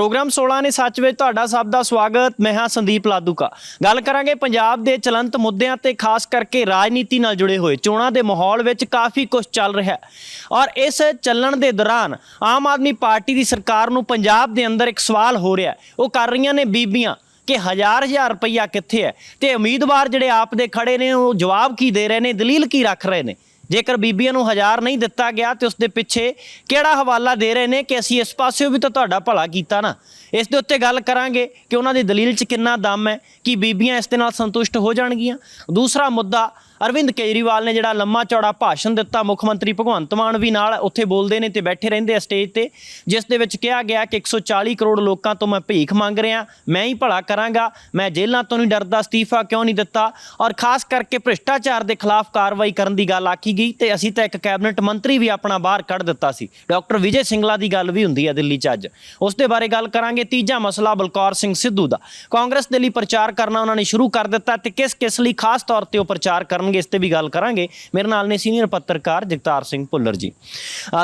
Programme 16 ਨੇ ਸੱਚ ਵਿੱਚ ਤੁਹਾਡਾ ਸਭ ਦਾ ਸਵਾਗਤ। ਮੈਂ ਹਾਂ ਸੰਦੀਪ ਲਾਦੂਕਾ। ਗੱਲ ਕਰਾਂਗੇ ਪੰਜਾਬ ਦੇ ਚਲੰਤ ਮੁੱਦਿਆਂ ਤੇ, ਖਾਸ ਕਰਕੇ ਰਾਜਨੀਤੀ ਨਾਲ ਜੁੜੇ ਹੋਏ ਚੋਣਾਂ ਦੇ ਮਾਹੌਲ ਵਿੱਚ ਕਾਫੀ ਕੁਝ ਚੱਲ ਰਿਹਾ ਹੈ। ਔਰ ਇਸ ਚੱਲਣ ਦੇ ਦੌਰਾਨ ਆਮ ਆਦਮੀ ਪਾਰਟੀ ਦੀ ਸਰਕਾਰ ਨੂੰ ਪੰਜਾਬ ਦੇ ਅੰਦਰ ਇੱਕ ਸਵਾਲ ਹੋ ਰਿਹਾ ਉਹ ਕਰ ਰਹੀਆਂ ਨੇ ਬੀਬੀਆਂ ਕਿ ਹਜ਼ਾਰ ਹਜ਼ਾਰ ਰੁਪਈਆ ਕਿੱਥੇ ਹੈ? ਤੇ ਉਮੀਦਵਾਰ ਜਿਹੜੇ ਆਪ ਦੇ ਖੜੇ ਨੇ, ਉਹ ਜਵਾਬ ਕੀ ਦੇ ਰਹੇ ਨੇ? ਦਲੀਲ ਕੀ ਰੱਖ ਰਹੇ ਨੇ? ਜੇਕਰ ਬੀਬੀਆਂ ਨੂੰ ਹਜ਼ਾਰ ਨਹੀਂ ਦਿੱਤਾ ਗਿਆ ਤੇ ਉਸ ਦੇ ਪਿੱਛੇ ਕਿਹੜਾ ਹਵਾਲਾ ਦੇ ਰਹੇ ਨੇ ਕਿ ਅਸੀਂ ਇਸ ਪਾਸਿਓਂ ਵੀ ਤਾਂ ਤੁਹਾਡਾ ਭਲਾ ਕੀਤਾ ਨਾ? ਇਸ ਦੇ ਉੱਤੇ ਗੱਲ ਕਰਾਂਗੇ ਕਿ ਉਹਨਾਂ ਦੀ ਦਲੀਲ 'ਚ ਕਿੰਨਾ ਦਮ ਹੈ, ਕਿ ਬੀਬੀਆਂ ਇਸ ਦੇ ਨਾਲ ਸੰਤੁਸ਼ਟ ਹੋ ਜਾਣਗੀਆਂ। ਦੂਸਰਾ ਮੁੱਦਾ ਅਰਵਿੰਦ ਕੇਜਰੀਵਾਲ ਨੇ ਜਿਹੜਾ ਲੰਮਾ ਚੌੜਾ ਭਾਸ਼ਣ ਦਿੱਤਾ, ਮੁੱਖ ਮੰਤਰੀ ਭਗਵੰਤ ਮਾਨ ਵੀ ਨਾਲ ਉੱਥੇ ਬੋਲਦੇ ਨੇ ਤੇ ਬੈਠੇ ਰਹਿੰਦੇ ਆ ਸਟੇਜ ਤੇ, ਜਿਸ ਦੇ ਵਿੱਚ ਕਿਹਾ ਗਿਆ ਕਿ 140 ਕਰੋੜ ਲੋਕਾਂ ਤੋਂ ਮੈਂ ਭੀਖ ਮੰਗ ਰਿਹਾ, ਮੈਂ ਹੀ ਭਲਾ ਕਰਾਂਗਾ, ਮੈਂ ਜੇਲ੍ਹਾਂ ਤੋਂ ਨਹੀਂ ਡਰਦਾ, ਅਸਤੀਫਾ ਕਿਉਂ ਨਹੀਂ ਦਿੱਤਾ? ਔਰ ਖਾਸ ਕਰਕੇ ਭ੍ਰਿਸ਼ਟਾਚਾਰ ਦੇ ਖਿਲਾਫ ਕਾਰਵਾਈ ਕਰਨ ਦੀ ਗੱਲ ਆਖੀ ਗਈ ਤੇ ਅਸੀਂ ਤਾਂ ਇੱਕ ਕੈਬਨਿਟ ਮੰਤਰੀ ਵੀ ਆਪਣਾ ਬਾਹਰ ਕੱਢ ਦਿੱਤਾ ਸੀ। ਡਾਕਟਰ ਵਿਜੇ ਸਿੰਗਲਾ ਦੀ ਗੱਲ ਵੀ ਹੁੰਦੀ ਹੈ ਦਿੱਲੀ 'ਚ ਅੱਜ। ਉਸ ਦੇ ਬਾਰੇ ਗੱਲ ਕਰਾਂਗੇ, ਤੀਜਾ ਮਸਲਾ ਬਲਕੌਰ ਸਿੰਘ ਸਿੱਧੂ ਦਾ। ਕਾਂਗਰਸ ਦੇ ਲਈ ਪ੍ਰਚਾਰ ਕਰਨਾ ਉਹਨਾਂ ਨੇ ਸ਼ੁਰੂ ਕਰ ਦਿੱਤਾ ਤੇ ਕਿਸ ਕਿਸ ਲਈ ਖਾਸ ਤੌਰ ਤੇ ਉਹ ਪ੍ਰਚਾਰ ਕਰਨਗੇ ਇਸ ਤੇ ਵੀ ਗੱਲ ਕਰਾਂਗੇ। ਮੇਰੇ ਨਾਲ ਨੇ ਸੀਨੀਅਰ ਪੱਤਰਕਾਰ ਜਗਤਾਰ ਸਿੰਘ ਭੁੱਲਰ ਜੀ।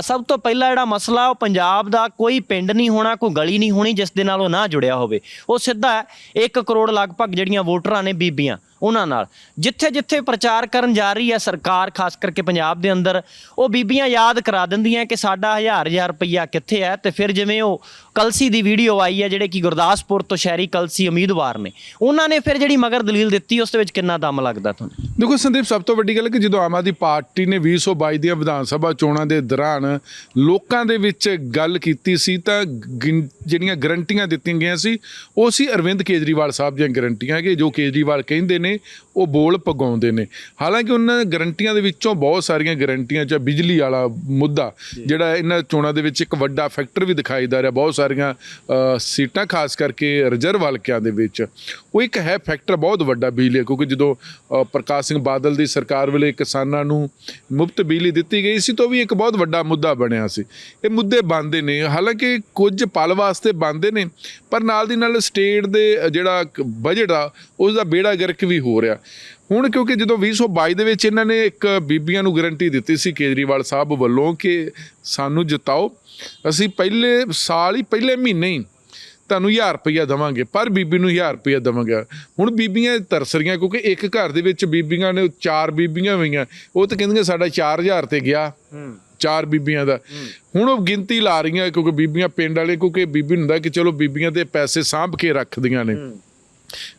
ਸਭ ਤੋਂ ਪਹਿਲਾ ਜਿਹੜਾ ਮਸਲਾ, ਉਹ ਪੰਜਾਬ ਦਾ ਕੋਈ ਪਿੰਡ ਨਹੀਂ ਹੋਣਾ, ਕੋਈ ਗਲੀ ਨਹੀਂ ਹੋਣੀ ਜਿਸ ਦੇ ਨਾਲ ਉਹ ਨਾ ਜੁੜਿਆ ਹੋਵੇ। ਉਹ ਸਿੱਧਾ 1 ਕਰੋੜ ਲਗਭਗ ਜਿਹੜੀਆਂ ਵੋਟਰਾਂ ਨੇ ਬੀਬੀਆਂ, ਉਹਨਾਂ ਨਾਲ। ਜਿੱਥੇ ਜਿੱਥੇ ਪ੍ਰਚਾਰ ਕਰਨ ਜਾ ਰਹੀ ਹੈ ਸਰਕਾਰ, ਖਾਸ ਕਰਕੇ ਪੰਜਾਬ ਦੇ ਅੰਦਰ, ਉਹ ਬੀਬੀਆਂ ਯਾਦ ਕਰਾ ਦਿੰਦੀਆਂ ਕਿ ਸਾਡਾ ਹਜ਼ਾਰ ਹਜ਼ਾਰ ਰੁਪਈਆ ਕਿੱਥੇ ਹੈ ਤੇ ਫਿਰ ਜਿਵੇਂ ਉਹ ਕਲਸੀ ਦੀ ਵੀਡੀਓ ਆਈ ਹੈ ਜਿਹੜੇ ਕਿ ਗੁਰਦਾਸਪੁਰ ਤੋਂ ਸ਼ਹਿਰੀ ਕਲਸੀ ਉਮੀਦਵਾਰ ਨੇ। ਉਹਨਾਂ ਨੇ ਫਿਰ ਜਿਹੜੀ ਮਗਰ ਦਲੀਲ ਦਿੱਤੀ, ਉਸ ਦੇ ਵਿੱਚ ਕਿੰਨਾ ਦਮ ਲੱਗਦਾ ਤੁਹਾਨੂੰ? ਦੇਖੋ ਸੰਦੀਪ, ਸਭ ਤੋਂ ਵੱਡੀ ਗੱਲ ਕਿ ਜਦੋਂ ਆਮ ਆਦਮੀ ਪਾਰਟੀ ਨੇ 2022 ਦੀਆਂ ਵਿਧਾਨ ਸਭਾ ਚੋਣਾਂ ਦੇ ਦੌਰਾਨ ਲੋਕਾਂ ਦੇ ਵਿੱਚ ਗੱਲ ਕੀਤੀ ਸੀ, ਤਾਂ ਗਿਣ- ਜਿਹੜੀਆਂ ਗਰੰਟੀਆਂ ਦਿੱਤੀਆਂ ਗਈਆਂ ਸੀ, ਉਹ ਸੀ ਅਰਵਿੰਦ ਕੇਜਰੀਵਾਲ ਸਾਹਿਬ ਦੀਆਂ ਗਰੰਟੀਆਂ ਕਿ ਜੋ ਕੇਜਰੀਵਾਲ ਕਹਿੰਦੇ ਨੇ, ਉਹ ਬੋਲ ਪਗਾਉਂਦੇ ਨੇ। ਹਾਲਾਂਕਿ ਉਹਨਾਂ ਗਰੰਟੀਆਂ ਦੇ ਵਿੱਚੋਂ ਬਹੁਤ ਸਾਰੀਆਂ ਗਰੰਟੀਆਂ ਚ ਬਿਜਲੀ ਵਾਲਾ ਮੁੱਦਾ, ਜਿਹੜਾ ਇਹਨਾਂ ਚੋਣਾਂ ਦੇ ਵਿੱਚ ਇੱਕ ਵੱਡਾ ਫੈਕਟਰ ਵੀ ਦਿਖਾਈ ਦੇ ਰਿਹਾ, ਬਹੁਤ ਸਾਰੀਆਂ ਸੀਟਾਂ ਖਾਸ ਕਰਕੇ ਰਿਜ਼ਰਵ ਹਲਕਿਆਂ ਦੇ ਵਿੱਚ। ਉਹ ਇੱਕ ਹੈ ਫੈਕਟਰ ਬਹੁਤ ਵੱਡਾ ਬਿਜਲੀ ਕਿਉਂਕਿ ਜਦੋਂ ਪ੍ਰਕਾਸ਼ ਸਿੰਘ ਬਾਦਲ ਦੀ ਸਰਕਾਰ ਵੇਲੇ ਕਿਸਾਨਾਂ ਨੂੰ ਮੁਫਤ ਬਿਜਲੀ ਦਿੱਤੀ ਗਈ ਸੀ, ਤਾਂ ਉਹ ਵੀ ਇੱਕ ਬਹੁਤ ਵੱਡਾ ਮੁੱਦਾ ਬਣਿਆ ਸੀ। ਇਹ ਮੁੱਦੇ ਬੰਦੇ ਨੇ, ਹਾਲਾਂਕਿ ਕੁਝ ਪਲ ਵਾਸਤੇ ਬੰਦੇ ਨੇ, ਪਰ ਨਾਲ ਦੀ ਨਾਲ ਸਟੇਟ ਦੇ ਜਿਹੜਾ ਬਜਟ ਆ ਉਸ ਦਾ ਬੇੜਾ ਗਰਕ ਵੀ ਹੋ ਰਿਹਾ। ਹੁਣ ਕਿਉਂਕਿ ਜਦੋਂ 2022 ਦੇ ਵਿੱਚ ਇਹਨਾਂ ਨੇ ਇੱਕ ਬੀਬੀਆਂ ਨੂੰ ਗਾਰੰਟੀ ਦਿੱਤੀ ਸੀ ਕੇਜਰੀਵਾਲ ਸਾਹਿਬ ਵੱਲੋਂ ਕਿ ਸਾਨੂੰ ਜਿਤਾਓ ਅਸੀਂ ਪਹਿਲੇ ਸਾਲ ਹੀ ਪਹਿਲੇ ਮਹੀਨੇ ਹੀ ਤੁਹਾਨੂੰ 1000 ਰੁਪਇਆ ਦਵਾਂਗੇ ਪਰ ਬੀਬੀ ਨੂੰ 1000 ਰੁਪਇਆ ਦਵਾਂਗੇ। ਹੁਣ ਬੀਬੀਆਂ ਤਰਸ ਰਹੀਆਂ ਕਿਉਂਕਿ ਇੱਕ ਘਰ ਦੇ ਵਿੱਚ ਬੀਬੀਆਂ ਨੇ ਚਾਰ ਬੀਬੀਆਂ ਹੋਈਆਂ ਉਹ ਤਾਂ ਕਹਿੰਦੀਆਂ ਸਾਡਾ 4000 ਤੇ ਗਿਆ ਚਾਰ ਬੀਬੀਆਂ ਦਾ। ਹੁਣ ਉਹ ਗਿਣਤੀ ਲਾ ਰਹੀਆਂ ਕਿਉਂਕਿ ਬੀਬੀਆਂ ਪਿੰਡ ਵਾਲੇ ਕਿਉਂਕਿ ਬੀਬੀ ਹੁੰਦਾ ਕਿ ਚਲੋ ਬੀਬੀਆਂ ਦੇ ਪੈਸੇ ਸਾਂਭ ਕੇ ਰੱਖਦੀਆਂ ਨੇ।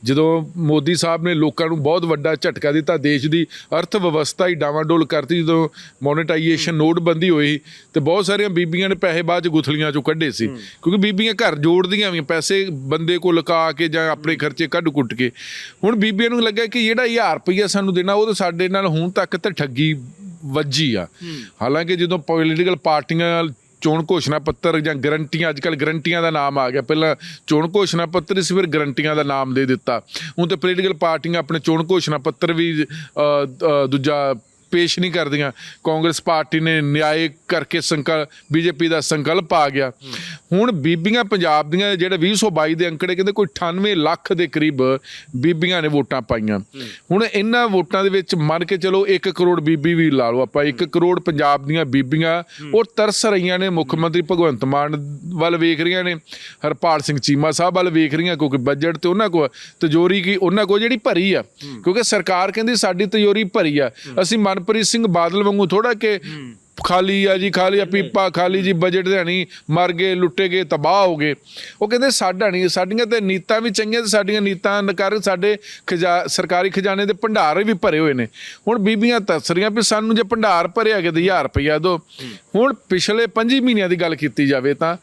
ਜਦੋਂ ਮੋਦੀ ਸਾਹਿਬ ਨੇ ਲੋਕਾਂ ਨੂੰ ਬਹੁਤ ਵੱਡਾ ਝਟਕਾ ਦਿੱਤਾ ਦੇਸ਼ ਦੀ ਅਰਥ ਵਿਵਸਥਾ ਹੀ ਡਾਵਾਡੋਲ ਕਰਤੀ ਜਦੋਂ ਮੋਨੇਟਾਈਜੇਸ਼ਨ ਨੋਟਬੰਦੀ ਹੋਈ ਤੇ ਬਹੁਤ ਸਾਰੀਆਂ ਬੀਬੀਆਂ ਨੇ ਪੈਸੇ ਬਾਅਦ ਚ ਗੁਥਲੀਆਂ ਚੋਂ ਕੱਢੇ ਸੀ। ਕਿਉਂਕਿ ਬੀਬੀਆਂ ਘਰ ਜੋੜਦੀਆਂ ਵੀ ਪੈਸੇ ਬੰਦੇ ਕੋਲ ਲਗਾ ਕੇ ਜਾਂ ਆਪਣੇ ਖਰਚੇ ਕੱਢ ਕੁੱਟ ਕੇ। ਹੁਣ ਬੀਬੀਆਂ ਨੂੰ ਲੱਗਾ ਕਿ ਜਿਹੜਾ 1000 ਰੁਪਈਆ ਸਾਨੂੰ ਦੇਣਾ ਉਹ ਤਾਂ ਸਾਡੇ ਨਾਲ ਹੁਣ ਤੱਕ ਤਾਂ ਠੱਗੀ ਵੱਜੀ ਆ। ਹਾਲਾਂਕਿ ਜਦੋਂ ਪੋਲੀਟੀਕਲ ਪਾਰਟੀਆਂ ਚੋਣ ਘੋਸ਼ਣਾ ਪੱਤਰ ਜਾਂ ਗਰੰਟੀਆਂ ਅੱਜਕੱਲ ਗਰੰਟੀਆਂ ਦਾ ਨਾਮ ਆ ਗਿਆ। ਪਹਿਲਾਂ ਚੋਣ ਘੋਸ਼ਣਾ ਪੱਤਰ ਸੀ, ਫਿਰ ਗਰੰਟੀਆਂ ਦਾ ਨਾਮ ਦੇ ਦਿੱਤਾ। ਹੁਣ ਤੇ ਪੋਲੀਟੀਕਲ ਪਾਰਟੀਆਂ ਆਪਣੇ ਚੋਣ ਘੋਸ਼ਣਾ ਪੱਤਰ ਵੀ ਦੂਜਾ ਪੇਸ਼ ਨਹੀਂ ਕਰਦੀਆਂ। ਕਾਂਗਰਸ ਪਾਰਟੀ ਨੇ ਨਿਆਇ ਕਰਕੇ ਸੰਕਲਪ ਬੀਜੇਪੀ ਦਾ ਸੰਕਲਪ ਆ ਗਿਆ। ਹੁਣ ਬੀਬੀਆਂ ਪੰਜਾਬ ਦੀਆਂ ਜਿਹੜੇ 2022 ਦੇ ਅੰਕੜੇ ਕਹਿੰਦੇ ਕੋਈ 98 ਲੱਖ ਦੇ ਕਰੀਬ ਬੀਬੀਆਂ ਨੇ ਵੋਟਾਂ ਪਾਈਆਂ। ਹੁਣ ਇਹਨਾਂ ਵੋਟਾਂ ਦੇ ਵਿੱਚ ਮੰਨ ਕੇ ਚਲੋ 1 ਕਰੋੜ ਬੀਬੀ ਵੀ ਲਾ ਲਓ ਆਪਾਂ 1 ਕਰੋੜ ਪੰਜਾਬ ਦੀਆਂ ਬੀਬੀਆਂ ਉਹ ਤਰਸ ਰਹੀਆਂ ਨੇ। ਮੁੱਖ ਮੰਤਰੀ ਭਗਵੰਤ ਮਾਨ ਵੱਲ ਵੇਖ ਰਹੀਆਂ ਨੇ, ਹਰਪਾਲ ਸਿੰਘ ਚੀਮਾ ਸਾਹਿਬ ਵੱਲ ਵੇਖ ਰਹੀਆਂ, ਕਿਉਂਕਿ ਬਜਟ ਤੇ ਉਹਨਾਂ ਕੋਲ ਤਜੋਰੀ ਕੀ, ਉਹਨਾਂ ਕੋਲ ਜਿਹੜੀ ਭਰੀ ਆ। ਕਿਉਂਕਿ ਸਰਕਾਰ ਕਹਿੰਦੀ ਸਾਡੀ ਤਜੋਰੀ ਭਰੀ ਆ। ਅਸੀਂ ਮਨ ਮਨਪ੍ਰੀਤ ਸਿੰਘ ਬਾਦਲ ਵਾਂਗੂ ਥੋੜਾ ਕਿ ਖਾਲੀ ਆ ਜੀ ਖਾਲੀ ਆ ਪੀਪਾ ਖਾਲੀ ਜੀ ਬਜਟ ਦੇ ਨਹੀਂ ਮਰ ਗਏ ਲੁੱਟੇ ਗਏ ਤਬਾਹ ਹੋ ਗਏ। ਉਹ ਕਹਿੰਦੇ ਸਾਡਾ ਨਹੀਂ ਸਾਡੀਆਂ ਤੇ ਨੀਤਾਂ ਵੀ ਚੰਗੀਆਂ ਤੇ ਸਾਡੀਆਂ ਨੀਤਾਂ ਨਕਾਰ ਸਾਡੇ ਖਜ਼ਾ ਸਰਕਾਰੀ ਖਜ਼ਾਨੇ ਦੇ ਭੰਡਾਰ ਵੀ ਭਰੇ ਹੋਏ ਨੇ। ਹੁਣ ਬੀਬੀਆਂ ਤਰਸਰੀਆਂ ਵੀ ਸਾਨੂੰ ਜੇ ਭੰਡਾਰ ਭਰਿਆ ਗਿਆ ਤੇ 1000 ਰੁਪਇਆ ਦੋ। ਹੁਣ ਪਿਛਲੇ 5 ਮਹੀਨਿਆਂ ਦੀ ਗੱਲ ਕੀਤੀ ਜਾਵੇ ਤਾਂ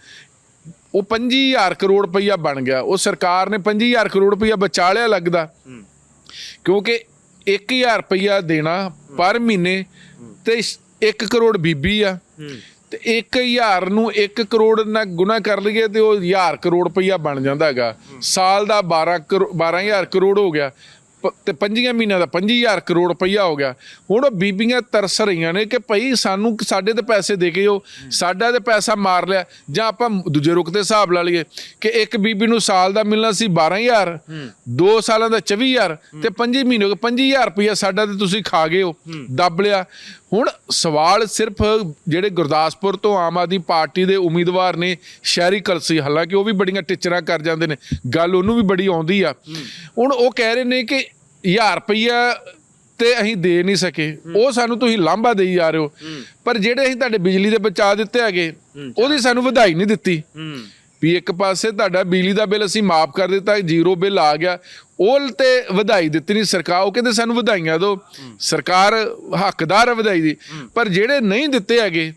ਉਹ 5000 ਕਰੋੜ ਰੁਪਈਆ ਬਣ ਗਿਆ। ਉਹ ਸਰਕਾਰ ਨੇ 5000 ਕਰੋੜ ਰੁਪਈਆ ਬਚਾ ਲਿਆ ਲੱਗਦਾ। ਕਿਉਂਕਿ 1000 ਰੁਪਈਆ ਦੇਣਾ ਪਰ ਮਹੀਨੇ ਤੇ 1 ਕਰੋੜ ਬੀਬੀ ਆ। ਤੇ 1000 ਨੂੰ 1 ਕਰੋੜ ਨਾਲ ਗੁਣਾ ਕਰ ਲਈਏ ਤੇ ਉਹ 1000 ਕਰੋੜ ਰੁਪਇਆ ਬਣ ਜਾਂਦਾ ਹੈਗਾ। ਸਾਲ ਦਾ 12 ਕਰੋ 12000 ਕਰੋੜ ਹੋ ਗਿਆ। ਤੇ ਪੰਜੀਆਂ ਮਹੀਨਿਆਂ ਦਾ 5000 ਕਰੋੜ ਰੁਪਈਆ ਹੋ ਗਿਆ। ਹੁਣ ਉਹ ਬੀਬੀਆਂ ਤਰਸ ਰਹੀਆਂ ਨੇ ਕਿ ਭਈ ਸਾਨੂੰ ਸਾਡੇ ਤੇ ਪੈਸੇ ਦੇ ਕੇ ਉਹ ਸਾਡਾ ਤੇ ਪੈਸਾ ਮਾਰ ਲਿਆ। ਜਾਂ ਆਪਾਂ ਦੂਜੇ ਰੁਕ ਤੇ ਹਿਸਾਬ ਲਾ ਲਈਏ ਕਿ ਇੱਕ ਬੀਬੀ ਨੂੰ ਸਾਲ ਦਾ ਮਿਲਣਾ ਸੀ 12000 2 ਸਾਲਾਂ ਦਾ 24000 ਤੇ 5 ਮਹੀਨੇ ਹੋ ਗਏ 25000 ਰੁਪਈਆ ਸਾਡਾ ਤੇ ਤੁਸੀਂ ਖਾ ਗਏ ਹੋ, ਦੱਬ ਲਿਆ। ਹੁਣ ਸਵਾਲ ਸਿਰਫ ਜਿਹੜੇ ਗੁਰਦਾਸਪੁਰ ਤੋਂ ਆਮ ਆਦਮੀ ਪਾਰਟੀ ਦੇ ਉਮੀਦਵਾਰ ਨੇ, ਸ਼ਹਿਰੀ ਕਲਸੀ, ਹਾਲਾਂਕਿ ਉਹ ਵੀ ਬੜੀਆਂ ਟਿਚਰਾਂ ਕਰ ਜਾਂਦੇ ਨੇ, ਗੱਲ ਉਹਨੂੰ ਵੀ ਬੜੀ ਆਉਂਦੀ ਆ। ਹੁਣ ਉਹ ਕਹਿ ਰਹੇ ਨੇ ਕਿ 1000 ਰੁਪਈਆ ਤੇ ਅਸੀਂ ਦੇ ਨਹੀਂ ਸਕੇ। ਉਹ ਸਾਨੂੰ ਤੁਸੀਂ ਲਾਂਭਾ ਦੇਈ ਜਾ ਰਹੇ ਹੋ। ਪਰ ਜਿਹੜੇ ਅਸੀਂ ਤੁਹਾਡੇ ਬਿਜਲੀ ਦੇ ਬਚਾ ਦਿੱਤੇ ਹੈਗੇ ਉਹਦੀ ਸਾਨੂੰ ਵਧਾਈ ਨਹੀਂ ਦਿੱਤੀ। ਵੀ ਇੱਕ ਪਾਸੇ ਤੁਹਾਡਾ ਬਿਜਲੀ ਦਾ ਬਿੱਲ ਅਸੀਂ ਮਾਫ ਕਰ ਦਿੱਤਾ ਜ਼ੀਰੋ ਬਿੱਲ ਆ ਗਿਆ। ਉਹ ਤੇ ਵਧਾਈ ਦਿੱਤੀ ਨਹੀਂ ਸਰਕਾਰ ਉਹ ਕਹਿੰਦੇ ਸਾਨੂੰ ਵਧਾਈਆਂ ਦਿਓ। ਸਰਕਾਰ ਹੱਕਦਾਰ ਹੈ ਵਧਾਈ ਦੀ। ਪਰ ਜਿਹੜੇ ਨਹੀਂ ਦਿੱਤੇ ਹੈਗੇ